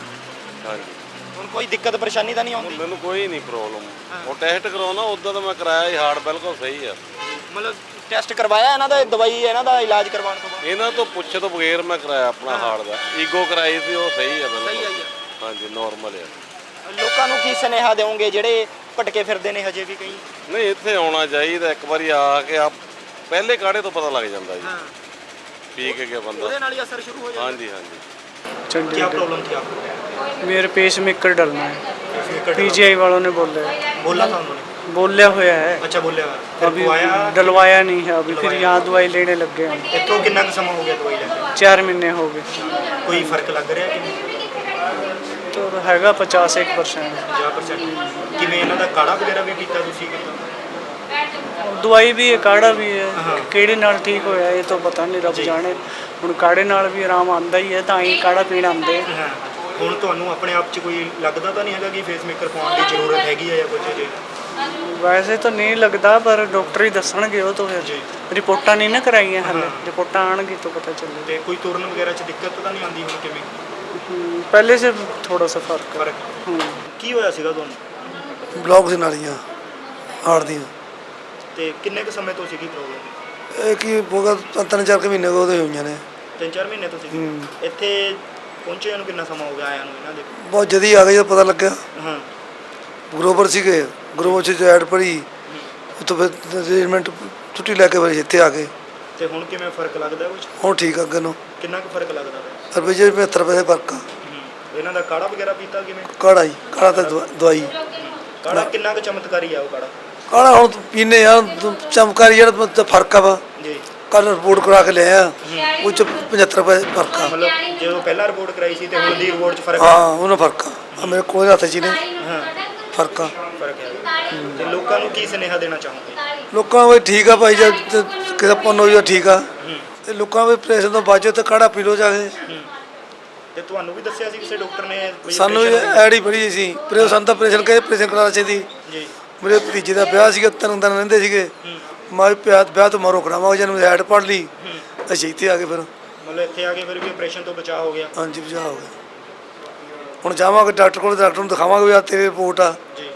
ਹਾਂਜੀ। ਹੁਣ ਕੋਈ ਦਿੱਕਤ ਪਰੇਸ਼ਾਨੀ ਤਾਂ ਨਹੀਂ ਆਉਂਦੀ? ਮੈਨੂੰ ਕੋਈ ਨਹੀਂ ਪ੍ਰੋਬਲਮ ਉਹ ਟੈਸਟ ਕਰਾਉਣਾ ਉਦੋਂ ਤਾਂ ਮੈਂ ਕਰਾਇਆ ਹੀ ਹਾਰਟ ਬਿਲਕੁਲ ਸਹੀ ਆ। ਮਤਲਬ ਟੈਸਟ ਕਰਵਾਇਆ ਇਹਨਾਂ ਦਾ ਦਵਾਈ ਇਹਨਾਂ ਦਾ ਇਲਾਜ ਕਰਵਾਉਣ ਤੋਂ ਬਾਅਦ? ਇਹਨਾਂ ਤੋਂ ਪੁੱਛੇ ਤੋਂ ਬਗੈਰ ਮੈਂ ਕਰਾਇਆ ਆਪਣਾ ਹਾਰਟ ਦਾ। ਈਗੋ ਕਰਾਈ ਸੀ ਉਹ ਸਹੀ ਆ ਸਹੀ ਬਿਲਕੁਲ। ਆਈ ਹਾਂਜੀ ਨਾਰਮਲ ਆ ਆ। ਲੋਕਾਂ ਨੂੰ ਕੀ ਸੁਨੇਹਾ ਦੇਵੋਗੇ ਜਿਹੜੇ ਭਟਕੇ ਫਿਰਦੇ ਨੇ ਹਜੇ ਵੀ ਕਈ ਨਹੀਂ ਇੱਥੇ ਆਉਣਾ ਚਾਹੀਦਾ ਇੱਕ ਵਾਰੀ ਆ ਕੇ ਆ ਪਹਿਲੇ ਕਾੜੇ ਤੋਂ ਪਤਾ ਲੱਗ ਜਾਂਦਾ ਜੀ ਹਾਂ ਪੀ ਕੇ ਗਿਆ ਬੰਦਾ ਉਹਦੇ ਨਾਲ ਹੀ ਅਸਰ ਸ਼ੁਰੂ ਹੋ ਜਾਂਦਾ ਹਾਂਜੀ ਹਾਂਜੀ क्या चंडीगढ़ प्रॉब्लम थी आपको मेरे पेस मेकर डलना है पीजीआई वालों ने बोला है बोला था उन्होंने बोलिया हुआ है अच्छा बोले फिर अभी को आया डलवाया नहीं है अभी फिर यहाँ दवाई लेने लग गए हम इतो कितना कुछ समय हो गया दवाई लेके चार महीने हो गए कोई फर्क लग ਰਿਹਾ ਕਿ ਨਹੀਂ ਚੋਰ ਹੈਗਾ 50% 50% ਕਿਵੇਂ ਇਹਨਾਂ ਦਾ ਕਾੜਾ ਵਗੈਰਾ ਵੀ ਪੀਤਾ ਤੁਸੀਂ? ਕਿਦਾਂ ਦਵਾਈ ਵੀ ਹੈ ਕਾੜਾ ਵੀ ਹੈ। ਕਿਹੜੇ ਨਾਲ ਠੀਕ ਹੋਇਆ ਇਹ ਤਾਂ ਪਤਾ ਨਹੀਂ ਰੱਬ ਜਾਣੇ। ਹੁਣ ਕਾੜੇ ਨਾਲ ਵੀ ਆਰਾਮ ਆਂਦਾ ਹੀ ਹੈ ਤਾਂ ਹੀ ਕਾੜਾ ਪੀਣ ਆਂਦੇ ਹੁਣ ਤੁਹਾਨੂੰ ਆਪਣੇ ਆਪ 'ਚ ਕੋਈ ਲੱਗਦਾ ਤਾਂ ਨਹੀਂ ਹੈਗਾ ਕਿ ਫੇਸ ਮੇਕਰ ਪਾਉਣ ਦੀ ਜ਼ਰੂਰਤ ਹੈਗੀ ਹੈ ਜਾਂ ਕੁਝ ਜੇ ਵੈਸੇ ਤਾਂ ਨਹੀਂ ਲੱਗਦਾ ਪਰ ਡਾਕਟਰ ਹੀ ਦੱਸਣਗੇ ਉਹ ਤਾਂ ਫਿਰ। ਰਿਪੋਰਟਾਂ ਨਹੀਂ ਨਾ ਕਰਾਈਆਂ ਹਾਲੇ। ਰਿਪੋਰਟਾਂ ਆਣਗੇ ਤਾਂ ਪਤਾ ਚੱਲੇ ਤੇ ਕੋਈ ਤੁਰਨ ਵਗੈਰਾ 'ਚ ਦਿੱਕਤ ਤਾਂ ਨਹੀਂ ਆਉਂਦੀ ਹੁਣ ਕਿਵੇਂ? ਹਮ, ਪਹਿਲੇ ਸੇ ਥੋੜਾ ਸਾ ਫਰਕ है ਫਰਕ हम्म। ਕੀ ਹੋਇਆ ਸੀਗਾ ਤੁਹਾਨੂੰ ਬਲੌਕ ਸੀ ਨਾਲੀਆਂ ਹਾਰਟ ਦੀਆਂ ਤੇ ਕਿੰਨੇ ਕੁ ਸਮੇਂ ਤੋਂ ਸੀਗੀ ਪ੍ਰੋਬਲਮ ਇਹ ਕੀ ਹੋਗਾ ਤਿੰਨ ਚਾਰ ਕੁ ਮਹੀਨੇ ਉਹਦੇ ਹੋਈਆਂ ਨੇ ਤਿੰਨ ਚਾਰ ਮਹੀਨੇ ਤੋਂ ਸੀਗੀ ਹੂੰ। ਇੱਥੇ ਪਹੁੰਚਿਆਂ ਨੂੰ ਕਿੰਨਾ ਸਮਾਂ ਹੋ ਗਿਆ ਆਇਆਂ ਨੂੰ ਇਹਨਾਂ ਦੇ ਬਹੁਤ ਜਦੀ ਆ ਗਈ ਜਦੋਂ ਪਤਾ ਲੱਗਿਆ ਹਾਂ ਗਰੋਵਰ ਸੀਗੇ ਗਰੋਵਰ ਚ ਐਡ ਪੜੀ ਉੱਥੋਂ ਫਿਰ ਅਰੇਂਜਮੈਂਟ ਛੁੱਟੀ ਲੈ ਕੇ ਫਿਰ ਇੱਥੇ ਆ ਗਏ ਤੇ ਹੁਣ ਕਿਵੇਂ ਫਰਕ ਲੱਗਦਾ ਕੁਝ ਹੁਣ ਠੀਕ ਆ ਅੱਗੇ ਨੂੰ ਕਿੰਨਾ ਕੁ ਫਰਕ ਲੱਗਦਾ ਪਿਆ ਰੁਪਏ 75 ਰੁਪਏ ਦੇ ਫ਼ਰਕ ਆ ਇਹਨਾਂ ਦਾ ਕਾੜਾ ਵਗੈਰਾ ਪੀਤਾ ਕਿਵੇਂ? ਕਾੜਾ ਹੀ ਕਾੜਾ ਤਾਂ ਦਵਾ- ਦਵਾਈ। ਕਾੜਾ ਕਿੰਨਾ ਕੁ ਚਮਤਕਾਰੀ ਆ ਉਹ ਕਾੜਾ? ਕਾੜਾ ਹੁਣ ਪੀਨੇ ਆ ਚਮਕਾਰੀ ਜਿਹੜਾ ਤਾਂ ਫ਼ਰਕ ਆ ਵਾ। ਜੀ। ਕੱਲ ਰਿਪੋਰਟ ਕਰਾ ਕੇ ਲਿਆ। ਉਹ ਚ 75 ਰੁਪਏ ਫ਼ਰਕ ਆ। ਮਤਲਬ ਜਦੋਂ ਪਹਿਲਾਂ ਰਿਪੋਰਟ ਕਰਾਈ ਸੀ ਤੇ ਹੁਣ ਦੀ ਰਿਪੋਰਟ 'ਚ ਫ਼ਰਕ ਹਾਂ ਉਹਨਾਂ ਫ਼ਰਕ ਆ। ਆਹ ਮੇਰੇ ਕੋਲ ਹੱਥ 'ਚ ਹੀ ਨੇ। ਹਾਂ। ਫ਼ਰਕ ਆ। ਫ਼ਰਕ ਹੈ ਤੇ ਲੋਕਾਂ ਨੂੰ ਕੀ ਸੁਨੇਹਾ ਦੇਣਾ ਚਾਹੋਗੇ? ਲੋਕਾਂ ਨੂੰ ਵੀ ਠੀਕ ਆ ਭਾਈ ਕਿਸੇ ਪੁੰਨ ਠੀਕ ਆ। ਤੇ ਲੋਕਾਂ ਨੂੰ ਵੀ ਪ੍ਰੈਸ਼ਰ ਤੋਂ ਬਚੋ ਤੇ ਕਾੜਾ ਪੀ ਲੋ ਜਾ ਕੇ। ਤੇ ਤੁਹਾਨੂੰ ਵੀ ਦੱਸਿਆ ਸੀ ਕਿਸੇ ਡਾਕਟਰ ਨੇ ਸਾਨੂੰ operation ਹੀ ਬੜੀ ਸੀ। ਪਰ ਸਾਨੂੰ ਤਾਂ ਆਪਰੇਸ਼ਨ ਕਹੇ ਆਪਰੇਸ਼ਨ ਕਰਾਉਣਾ ਚਾਹੀਦੀ ਜੀ। ਮੇਰੇ ਭਤੀਜੇ ਦਾ ਵਿਆਹ ਸੀਗਾ ਤਿੰਨ ਦਿਨ ਰਹਿੰਦੇ ਸੀਗੇ। ਮੈਂ ਵੀ ਵਿਆਹ ਵਿਆਹ ਤੋਂ ਮਰੋ ਕਰਾਵਾਂ ਜਨ ਐਡ ਪੜ ਲਈ। ਅਸੀਂ ਇੱਥੇ ਆ ਗਏ ਫਿਰ। ਮਤਲਬ ਇੱਥੇ ਆ ਕੇ ਫਿਰ ਵੀ ਆਪਰੇਸ਼ਨ ਤੋਂ ਬਚਾਅ ਹੋ ਗਿਆ। ਹਾਂਜੀ ਬਚਾਅ ਹੋ ਗਿਆ। ਹੁਣ ਜਾਵਾਂਗੇ ਡਾਕਟਰ ਕੋਲ ਡਾਕਟਰ ਨੂੰ ਦਿਖਾਵਾਂਗੇ ਵੀ ਆ ਤੇਰੀ ਰਿਪੋਰਟ ਆ। ਜੀ।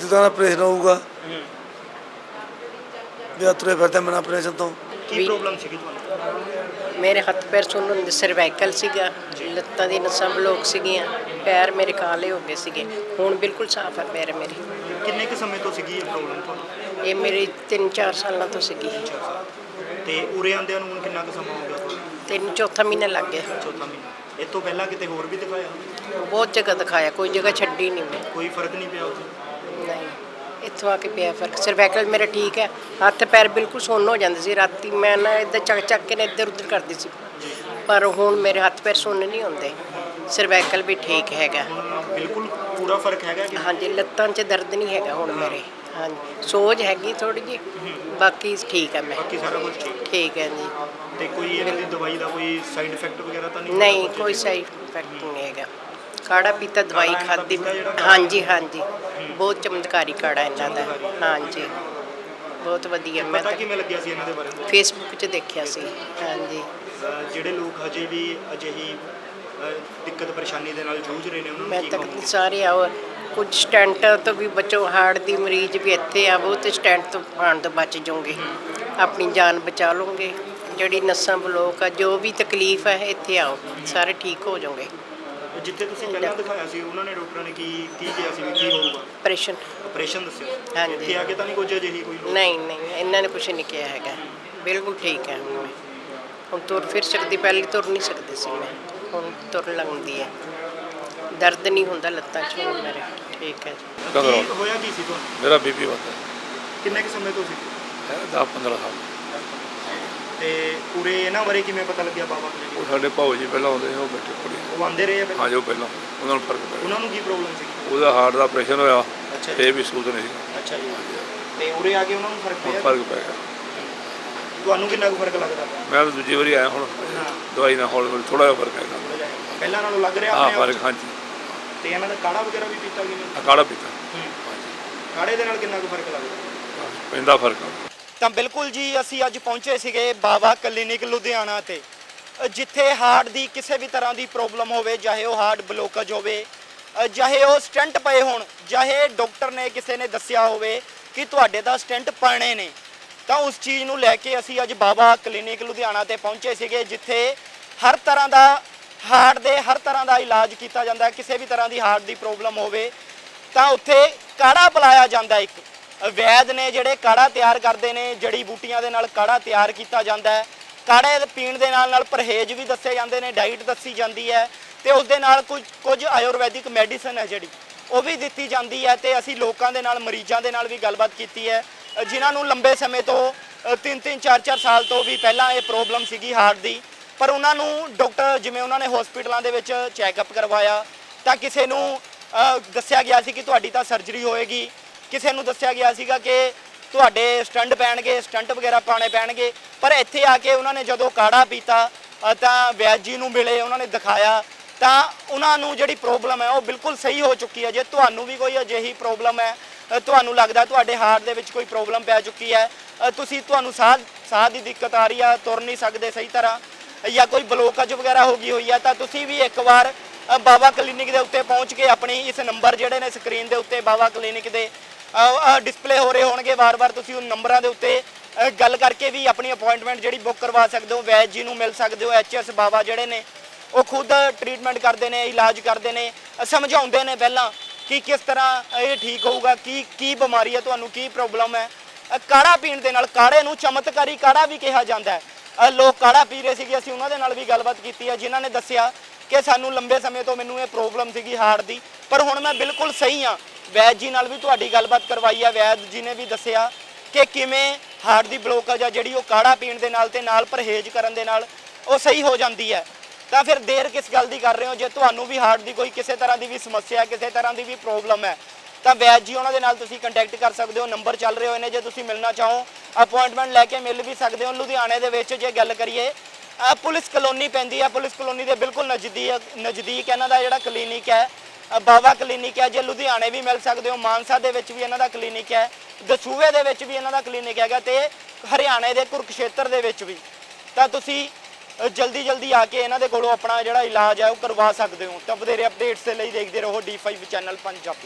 ਜਿੱਦਾਂ ਦਾ ਆਪਰੇਸ਼ਨ ਹੋਊਗਾ। ਹੂੰ। ਵੀ ਆ ਤੁਰੇ ਫਿਰਦੇ ਮੈਂ ਆਪਰੇਸ਼ਨ ਤੋਂ। ਕੀ ਪ੍ਰੋਬਲਮ ਸੀਗੀ ਤੁਹਾਨੂੰ ਮੇਰੇ ਹੱਥ ਪੈਰ ਸੁੰਨ ਹੁੰਦੇ ਸਰਵਾਈਕਲ ਸੀਗਾ ਲੱਤਾਂ ਦੀ ਨਸਾਂ ਬਲੋਕ ਸੀਗੀਆਂ ਪੈਰ ਮੇਰੇ ਕਾਲੇ ਹੋ ਗਏ ਸੀਗੇ ਹੁਣ ਬਿਲਕੁਲ ਸਾਫ਼ ਹੈ ਪੈਰ ਮੇਰੇ। ਕਿੰਨੇ ਕੁ ਸਮੇਂ ਤੋਂ ਸੀਗੀ ਇਹ ਪ੍ਰੋਬਲਮ ਤੁਹਾਨੂੰ ਇਹ ਮੇਰੀ 3-4 ਸਾਲਾਂ ਤੋਂ ਸੀਗੀ। ਤੇ ਉਰੇ ਆਂਦਿਆਂ ਨੂੰ ਹੁਣ ਕਿੰਨਾ ਕੁ ਸਮਾਂ ਹੋ ਗਿਆ ਤੁਹਾਨੂੰ ਤਿੰਨ ਚੌਥਾ ਮਹੀਨਾ ਲੱਗ ਗਿਆ। ਚੌਥਾ ਮਹੀਨਾ। ਇਹ ਤੋਂ ਪਹਿਲਾਂ ਕਿਤੇ ਹੋਰ ਵੀ ਦਿਖਾਇਆ? ਬਹੁਤ ਜਗ੍ਹਾ ਦਿਖਾਇਆ ਕੋਈ ਜਗ੍ਹਾ ਛੱਡੀ ਨਹੀਂ ਮੈਂ। ਕੋਈ ਫ਼ਰਕ ਨਹੀਂ ਪਿਆ ਉੱਥੇ? ਇੱਥੋਂ ਆ ਕੇ ਪਿਆ ਫ਼ਰਕ। ਸਰਵਾਈਕਲ ਮੇਰਾ ਠੀਕ ਹੈ। ਹੱਥ ਪੈਰ ਬਿਲਕੁਲ ਸੁੰਨ ਹੋ ਜਾਂਦੇ ਸੀ। ਰਾਤੀ ਮੈਂ ਨਾ ਇੱਧਰ ਚੱਕ ਚੱਕ ਕੇ ਨਾ ਇੱਧਰ ਉੱਧਰ ਕਰਦੀ ਸੀ। ਪਰ ਹੁਣ ਮੇਰੇ ਹੱਥ ਪੈਰ ਸੁੰਨ ਨਹੀਂ ਹੁੰਦੇ। ਸਰਵਾਈਕਲ ਵੀ ਠੀਕ ਹੈਗਾ। ਬਿਲਕੁਲ ਪੂਰਾ ਫ਼ਰਕ ਹੈਗਾ ਹਾਂਜੀ ਲੱਤਾਂ 'ਚ ਦਰਦ ਨਹੀਂ ਹੈਗਾ ਹੁਣ ਮੇਰੇ। ਹਾਂਜੀ। ਸੋਜ ਹੈਗੀ ਥੋੜੀ ਜਿਹੀ। ਬਾਕੀ ਠੀਕ ਹੈ ਮੈਂ। ਬਾਕੀ ਸਾਰਾ ਕੁਝ ਠੀਕ। ਠੀਕ ਹੈ ਜੀ। ਤੇ ਕੋਈ ਇਹਨਾਂ ਦੀ ਦਵਾਈ ਦਾ ਕੋਈ ਸਾਈਡ ਇਫੈਕਟ ਵਗੈਰਾ ਤਾਂ ਨਹੀਂ ਨਹੀਂ ਕੋਈ ਸਾਈਡ ਇਫੈਕਟ ਨਹੀਂ ਹੈਗਾ। ਕਾੜਾ ਪੀਤਾ ਦਵਾਈ ਖਾਦੀ? ਹਾਂਜੀ ਹਾਂਜੀ। ਬਹੁਤ ਚਮਤਕਾਰੀ ਕਾੜਾ ਇਹਨਾਂ ਦਾ। ਹਾਂਜੀ। ਬਹੁਤ ਵਧੀਆ। ਮੈਂ ਪਤਾ ਕਿਵੇਂ ਲੱਗਿਆ ਸੀ ਇਹਨਾਂ ਦੇ ਬਾਰੇ? ਫੇਸਬੁੱਕ 'ਚ ਦੇਖਿਆ ਸੀ। ਹਾਂਜੀ। ਜਿਹੜੇ ਲੋਕ ਹਜੇ ਵੀ ਅਜਿਹੀ ਦਿੱਕਤ ਪਰੇਸ਼ਾਨੀ ਦੇ ਨਾਲ ਜੂਝ ਰਹੇ ਨੇ ਉਹਨਾਂ ਨੂੰ ਕੀ ਕਹੋਗੇ? ਸਾਰੇ ਆਓ। ਕੁਝ ਸਟੈਂਟ ਤੋਂ ਵੀ ਬਚੋ ਹਾਰਟ ਦੀ ਮਰੀਜ਼ ਵੀ ਇੱਥੇ ਆਵੋ ਤੇ ਸਟੈਂਟ ਤੋਂ ਪਾਣ ਤੋਂ ਬਚ ਜਾਓਗੇ। ਆਪਣੀ ਜਾਨ ਬਚਾ ਲਓਗੇ। ਜਿਹੜੀ ਨਸਾਂ ਬਲੋਕ ਆ ਜੋ ਵੀ ਤਕਲੀਫ ਹੈ ਇੱਥੇ ਆਓ। ਸਾਰੇ ਠੀਕ ਹੋ ਜਾਓਗੇ। ਜਿੱਥੇ ਤੁਸੀਂ ਪਹਿਲਾਂ ਦਿਖਾਇਆ ਸੀ ਉਹਨਾਂ ਨੇ ਡਾਕਟਰਾਂ ਨੇ ਕੀ ਕੀ ਕਿਹਾ ਸੀ ਵੀ ਕੀ ਹੋਊਗਾ? ਆਪਰੇਸ਼ਨ ਆਪਰੇਸ਼ਨ ਦੱਸਿਆ। ਹਾਂਜੀ। ਇੱਥੇ ਆ ਕੇ ਤਾਂ ਨਹੀਂ ਕੁਝ ਅਜਿਹੀ ਕੋਈ ਲੋੜ? ਨਹੀਂ ਨਹੀਂ ਇਹਨਾਂ ਨੇ ਕੁਝ ਨਹੀਂ ਕਿਹਾ ਹੈਗਾ। ਬਿਲਕੁਲ ਠੀਕ ਹੈ ਹੁਣ ਮੈਂ। ਹੁਣ ਤੁਰ ਫਿਰ ਸਕਦੀ ਪਹਿਲੇ ਤੁਰ ਨਹੀਂ ਸਕਦੀ ਸੀ ਮੈਂ। ਹੁਣ ਤੁਰ ਲੰਗਦੀ ਹੈ। ਦਰਦ ਨਹੀਂ ਹੁੰਦਾ ਲੱਤਾਂ 'ਚ ਹੁਣ ਮੇਰੇ। ਠੀਕ ਹੈ ਜੀ। ਕਦੋਂ? ਕੀ ਹੋਇਆ ਕੀ ਸੀ ਤੁਹਾਨੂੰ? ਮੇਰਾ ਬੀਪੀ ਵੱਧਦਾ ਕਿੰਨੇ ਕੁ ਸਮੇਂ ਤੋਂ ਸੀ? ਹੈ 10 15 ਸਾਲ। ਤੇ ਪੂਰੇ ਇਹਨਾਂ ਬਾਰੇ ਕਿਵੇਂ ਪਤਾ ਲੱਗਿਆ ਬਾਬਾ ਜੀ? ਉਹ ਸਾਡੇ ਭਾਉ ਜੀ ਪਹਿਲਾਂ ਆਉਂਦੇ ਸੀ ਉਹ ਬੈਠੇ ਕੁੜੀ ਉਹ ਆਂਦੇ ਰਹੇ ਆ ਪਹਿਲਾਂ? ਹਾਂ ਜੋ ਪਹਿਲਾਂ। ਉਹਨਾਂ ਨੂੰ ਫ਼ਰਕ ਪਿਆ ਉਹਨਾਂ ਨੂੰ ਕੀ ਪ੍ਰੋਬਲਮ ਸੀ ਉਹਦਾ ਹਾਰਟ ਦਾ ਆਪਰੇਸ਼ਨ ਹੋਇਆ ਅੱਛਾ ਇਹ ਵੀ ਸੂਤ ਨਹੀਂ ਸੀ। ਅੱਛਾ ਜੀ। ਤੇ ਉਰੇ ਆ ਕੇ ਉਹਨਾਂ ਨੂੰ ਫ਼ਰਕ ਹੁਣ ਪਿਆ? ਫ਼ਰਕ ਪੈ ਗਿਆ। ਤੁਹਾਨੂੰ ਕਿੰਨਾ ਕੁ ਫ਼ਰਕ ਲੱਗਦਾ? ਪਿਆ? ਮੈਂ ਤਾਂ ਦੂਜੀ ਵਾਰੀ ਆਇਆ ਹੁਣ। ਦਵਾਈ ਨਾਲ ਹੌਲੀ ਹੌਲੀ ਥੋੜਾ ਜਿਹਾ ਫ਼ਰਕ ਹੈਗਾ। ਥੋੜ੍ਹਾ ਜਿਹਾ। ਪਹਿਲਾਂ ਨਾਲੋਂ ਲੱਗ ਰਿਹਾ ਹਾਂ ਆਪਣੇ ਆਪ ਫ਼ਰਕ ਹਾਂਜੀ। ਤੇ ਇਹਨਾਂ ਦਾ ਕਾੜਾ ਵਗੈਰਾ ਵੀ ਪੀਤਾ ਕਿ ਨਹੀਂ ਅਕਾੜਾ ਪੀਤਾ। ਕਾੜੇ ਦੇ ਨਾਲ ਕਿੰਨਾ ਕੁ ਫ਼ਰਕ ਲੱਗਦਾ? ਪੈਂਦਾ ਫ਼ਰਕ ਤਾਂ ਬਿਲਕੁਲ ਜੀ, ਅਸੀਂ ਅੱਜ ਪਹੁੰਚੇ ਸੀਗੇ ਬਾਬਾ ਕਲੀਨਿਕ ਲੁਧਿਆਣਾ ਤੇ। ਜਿੱਥੇ ਹਾਰਟ ਦੀ ਕਿਸੇ ਵੀ ਤਰ੍ਹਾਂ ਦੀ ਪ੍ਰੋਬਲਮ ਹੋਵੇ, ਚਾਹੇ ਉਹ ਹਾਰਟ ਬਲੋਕਜ ਹੋਵੇ ਚਾਹੇ ਉਹ ਸਟੈਂਟ ਪਏ ਹੋਣ, ਚਾਹੇ ਡਾਕਟਰ ਨੇ ਕਿਸੇ ਨੇ ਦੱਸਿਆ ਹੋਵੇ ਕਿ ਤੁਹਾਡੇ ਦਾ ਸਟੈਂਟ ਪਾਣੇ ਨੇ, ਤਾਂ ਉਸ ਚੀਜ਼ ਨੂੰ ਲੈ ਕੇ ਅਸੀਂ ਅੱਜ ਬਾਬਾ ਕਲੀਨਿਕ ਲੁਧਿਆਣਾ ਤੇ ਪਹੁੰਚੇ ਸੀਗੇ, ਜਿੱਥੇ ਹਰ ਤਰ੍ਹਾਂ ਦਾ ਹਾਰਟ ਦੇ ਹਰ ਤਰ੍ਹਾਂ ਦਾ ਇਲਾਜ ਕੀਤਾ ਜਾਂਦਾ ਕਿਸੇ ਵੀ ਤਰ੍ਹਾਂ ਦੀ ਹਾਰਟ ਦੀ ਪ੍ਰੋਬਲਮ ਹੋਵੇ, ਤਾਂ ਉੱਥੇ ਕਾੜਾ ਪਿਲਾਇਆ ਜਾਂਦਾ ਇੱਕ। ਵੈਦ ਨੇ ਜਿਹੜੇ ਕਾੜਾ ਤਿਆਰ ਕਰਦੇ ਨੇ, ਜੜੀ ਬੂਟੀਆਂ ਦੇ ਨਾਲ ਕਾੜਾ ਤਿਆਰ ਕੀਤਾ ਜਾਂਦਾ ਹੈ। ਕਾੜੇ ਪੀਣ ਦੇ ਨਾਲ ਨਾਲ ਪਰਹੇਜ਼ ਵੀ ਦੱਸੇ ਜਾਂਦੇ ਨੇ ਡਾਈਟ ਦੱਸੀ ਜਾਂਦੀ ਹੈ ਤੇ ਉਸ ਦੇ ਨਾਲ ਕੁਝ ਕੁਝ ਆਯੁਰਵੈਦਿਕ ਮੈਡੀਸਨ ਹੈ ਜਿਹੜੀ, ਉਹ ਵੀ ਦਿੱਤੀ ਜਾਂਦੀ ਹੈ ਤੇ ਅਸੀਂ ਲੋਕਾਂ ਦੇ ਨਾਲ, ਮਰੀਜ਼ਾਂ ਦੇ ਨਾਲ ਵੀ ਗੱਲਬਾਤ ਕੀਤੀ ਹੈ। ਜਿਨ੍ਹਾਂ ਨੂੰ ਲੰਬੇ ਸਮੇਂ ਤੋਂ 3-3 4-4 ਸਾਲ ਤੋਂ ਵੀ ਪਹਿਲਾਂ ਇਹ ਪ੍ਰੋਬਲਮ ਸੀਗੀ ਹਾਰਟ ਦੀ, ਪਰ ਉਹਨਾਂ ਨੂੰ ਡਾਕਟਰ ਜਿਵੇਂ ਉਹਨਾਂ ਨੇ ਹਸਪੀਟਲਾਂ ਦੇ ਵਿੱਚ ਚੈੱਕਅਪ ਕਰਵਾਇਆ ਤਾਂ ਕਿਸੇ ਨੂੰ ਦੱਸਿਆ ਗਿਆ ਸੀ ਕਿ ਤੁਹਾਡੀ ਤਾਂ ਸਰਜਰੀ ਹੋਏਗੀ। ਕਿਸੇ ਨੂੰ ਦੱਸਿਆ ਗਿਆ ਸੀਗਾ ਕਿ ਤੁਹਾਡੇ ਸਟੰਟ ਪੈਣਗੇ, ਸਟੰਟ ਵਗੈਰਾ ਪਾਣੇ ਪੈਣਗੇ। ਪਰ ਇੱਥੇ ਆ ਕੇ ਉਹਨਾਂ ਨੇ ਜਦੋਂ ਕਾੜਾ ਪੀਤਾ ਤਾਂ ਵੈਦ ਜੀ ਨੂੰ ਮਿਲੇ, ਉਹਨਾਂ ਨੇ ਦਿਖਾਇਆ। ਤਾਂ ਉਹਨਾਂ ਨੂੰ ਜਿਹੜੀ ਪ੍ਰੋਬਲਮ ਹੈ, ਉਹ ਬਿਲਕੁਲ ਸਹੀ ਹੋ ਚੁੱਕੀ ਹੈ। ਜੇ ਤੁਹਾਨੂੰ ਵੀ ਕੋਈ ਅਜਿਹੀ ਪ੍ਰੋਬਲਮ ਹੈ ਤੁਹਾਨੂੰ ਲੱਗਦਾ ਤੁਹਾਡੇ ਹਾਰਟ ਦੇ ਵਿੱਚ ਕੋਈ ਪ੍ਰੋਬਲਮ ਪੈ ਚੁੱਕੀ ਹੈ ਤੁਸੀਂ ਤੁਹਾਨੂੰ ਸਾਹ ਸਾਹ ਦੀ ਦਿੱਕਤ ਆ ਰਹੀ ਆ, ਤੁਰ ਨਹੀਂ ਸਕਦੇ ਸਹੀ ਤਰ੍ਹਾਂ, ਜਾਂ ਕੋਈ ਬਲੋਕਜ ਵਗੈਰਾ ਹੋ ਗਈ ਹੋਈ ਹੈ, ਤਾਂ ਤੁਸੀਂ ਵੀ ਇੱਕ ਵਾਰ ਬਾਬਾ ਕਲੀਨਿਕ ਦੇ ਉੱਤੇ ਪਹੁੰਚ ਕੇ ਆਪਣੀ ਇਸ ਨੰਬਰ ਜਿਹੜੇ ਨੇ ਸਕਰੀਨ ਦੇ ਉੱਤੇ ਬਾਬਾ ਕਲੀਨਿਕ ਦੇ ਡਿਸਪਲੇ ਹੋ ਰਹੇ ਹੋਣਗੇ। ਵਾਰ-ਵਾਰ ਤੁਸੀਂ ਉਹ ਨੰਬਰਾਂ ਦੇ ਉੱਤੇ ਗੱਲ ਕਰਕੇ ਵੀ ਆਪਣੀ ਅਪਾਇੰਟਮੈਂਟ ਜਿਹੜੀ ਬੁੱਕ ਕਰਵਾ ਸਕਦੇ ਹੋ, ਵੈਦ ਜੀ ਨੂੰ ਮਿਲ ਸਕਦੇ ਹੋ, ਐਚਐਸ ਬਾਵਾ ਜਿਹੜੇ ਨੇ, ਉਹ ਖੁਦ ਟ੍ਰੀਟਮੈਂਟ ਕਰਦੇ ਨੇ, ਇਲਾਜ ਕਰਦੇ ਨੇ ਸਮਝਾਉਂਦੇ ਨੇ ਪਹਿਲਾਂ ਕਿ ਕਿਸ ਤਰ੍ਹਾਂ ਇਹ ਠੀਕ ਹੋਊਗਾ, ਕੀ ਕੀ ਬਿਮਾਰੀ ਹੈ, ਤੁਹਾਨੂੰ ਕੀ ਪ੍ਰੋਬਲਮ ਹੈ। ਕਾੜਾ ਪੀਣ ਦੇ ਨਾਲ ਕਾੜੇ ਨੂੰ ਚਮਤਕਾਰੀ ਕਾੜਾ ਵੀ ਕਿਹਾ ਜਾਂਦਾ ਹੈ। ਲੋਕ ਕਾੜਾ ਪੀ ਰਹੇ ਸੀਗੇ, ਅਸੀਂ ਉਹਨਾਂ ਦੇ ਨਾਲ ਵੀ ਗੱਲਬਾਤ ਕੀਤੀ ਹੈ, ਜਿਨ੍ਹਾਂ ਨੇ ਦੱਸਿਆ ਕਿ ਸਾਨੂੰ ਲੰਬੇ ਸਮੇਂ ਤੋਂ ਮੈਨੂੰ ਇਹ ਪ੍ਰੋਬਲਮ ਸੀਗੀ ਹਾਰਟ ਦੀ, ਪਰ ਹੁਣ ਮੈਂ ਬਿਲਕੁਲ ਸਹੀ ਹਾਂ। ਵੈਦ ਜੀ ਨਾਲ ਵੀ ਤੁਹਾਡੀ ਗੱਲਬਾਤ ਕਰਵਾਈ ਆ। ਵੈਦ ਜੀ ਨੇ ਵੀ ਦੱਸਿਆ ਕਿ ਕਿਵੇਂ ਹਾਰਟ ਦੀ ਬਲੋਕੇਜ ਆ ਜਿਹੜੀ ਉਹ ਕਾੜਾ ਪੀਣ ਦੇ ਨਾਲ ਤੇ ਨਾਲ ਪਰਹੇਜ਼ ਕਰਨ ਦੇ ਨਾਲ ਉਹ ਸਹੀ ਹੋ ਜਾਂਦੀ ਹੈ। ਤਾਂ ਫਿਰ ਦੇਰ ਕਿਸ ਗੱਲ ਦੀ ਕਰ ਰਹੇ ਹੋ? ਜੇ ਤੁਹਾਨੂੰ ਵੀ ਹਾਰਟ ਦੀ ਕੋਈ ਕਿਸੇ ਤਰ੍ਹਾਂ ਦੀ ਵੀ ਸਮੱਸਿਆ, ਕਿਸੇ ਤਰ੍ਹਾਂ ਦੀ ਵੀ ਪ੍ਰੋਬਲਮ ਹੈ, ਤਾਂ ਵੈਦ ਜੀ ਉਹਨਾਂ ਦੇ ਨਾਲ ਤੁਸੀਂ ਕੰਟੈਕਟ ਕਰ ਸਕਦੇ ਹੋ। ਨੰਬਰ ਚੱਲ ਰਹੇ ਹੋਏ ਨੇ ਜੇ ਤੁਸੀਂ ਮਿਲਣਾ ਚਾਹੋ। ਅਪਾਇੰਟਮੈਂਟ ਲੈ ਕੇ ਮਿਲ ਵੀ ਸਕਦੇ ਹੋ। ਲੁਧਿਆਣੇ ਦੇ ਵਿੱਚ ਜੇ ਗੱਲ ਕਰੀਏ ਪੁਲਿਸ ਕਲੋਨੀ ਪੈਂਦੀ ਹੈ ਪੁਲਿਸ ਕਲੋਨੀ ਦੇ ਬਿਲਕੁਲ ਨਜ਼ਦੀਕ ਨਜ਼ਦੀਕ ਇਹਨਾਂ ਦਾ ਜਿਹੜਾ ਕਲੀਨਿਕ ਹੈ ਬਾਵਾ ਕਲੀਨਿਕ ਹੈ, ਜੇ ਲੁਧਿਆਣੇ ਵੀ ਮਿਲ ਸਕਦੇ ਹੋ, ਮਾਨਸਾ ਦੇ ਵਿੱਚ ਵੀ ਇਹਨਾਂ ਦਾ ਕਲੀਨਿਕ ਹੈ, ਦਸੂਹੇ ਦੇ ਵਿੱਚ ਵੀ ਇਹਨਾਂ ਦਾ ਕਲੀਨਿਕ ਹੈਗਾ ਤੇ ਹਰਿਆਣੇ ਦੇ ਕੁਰਕਸ਼ੇਤਰ ਦੇ ਵਿੱਚ ਵੀ। ਤਾਂ ਤੁਸੀਂ ਜਲਦੀ ਜਲਦੀ ਆ ਕੇ ਇਹਨਾਂ ਦੇ ਕੋਲੋਂ ਆਪਣਾ ਜਿਹੜਾ ਇਲਾਜ ਹੈ, ਉਹ ਕਰਵਾ ਸਕਦੇ ਹੋ। ਤਾਂ ਵਧੇਰੇ ਅਪਡੇਟਸ ਦੇ ਲਈ ਦੇਖਦੇ ਰਹੋ D5 ਚੈਨਲ ਪੰਜਾਬੀ।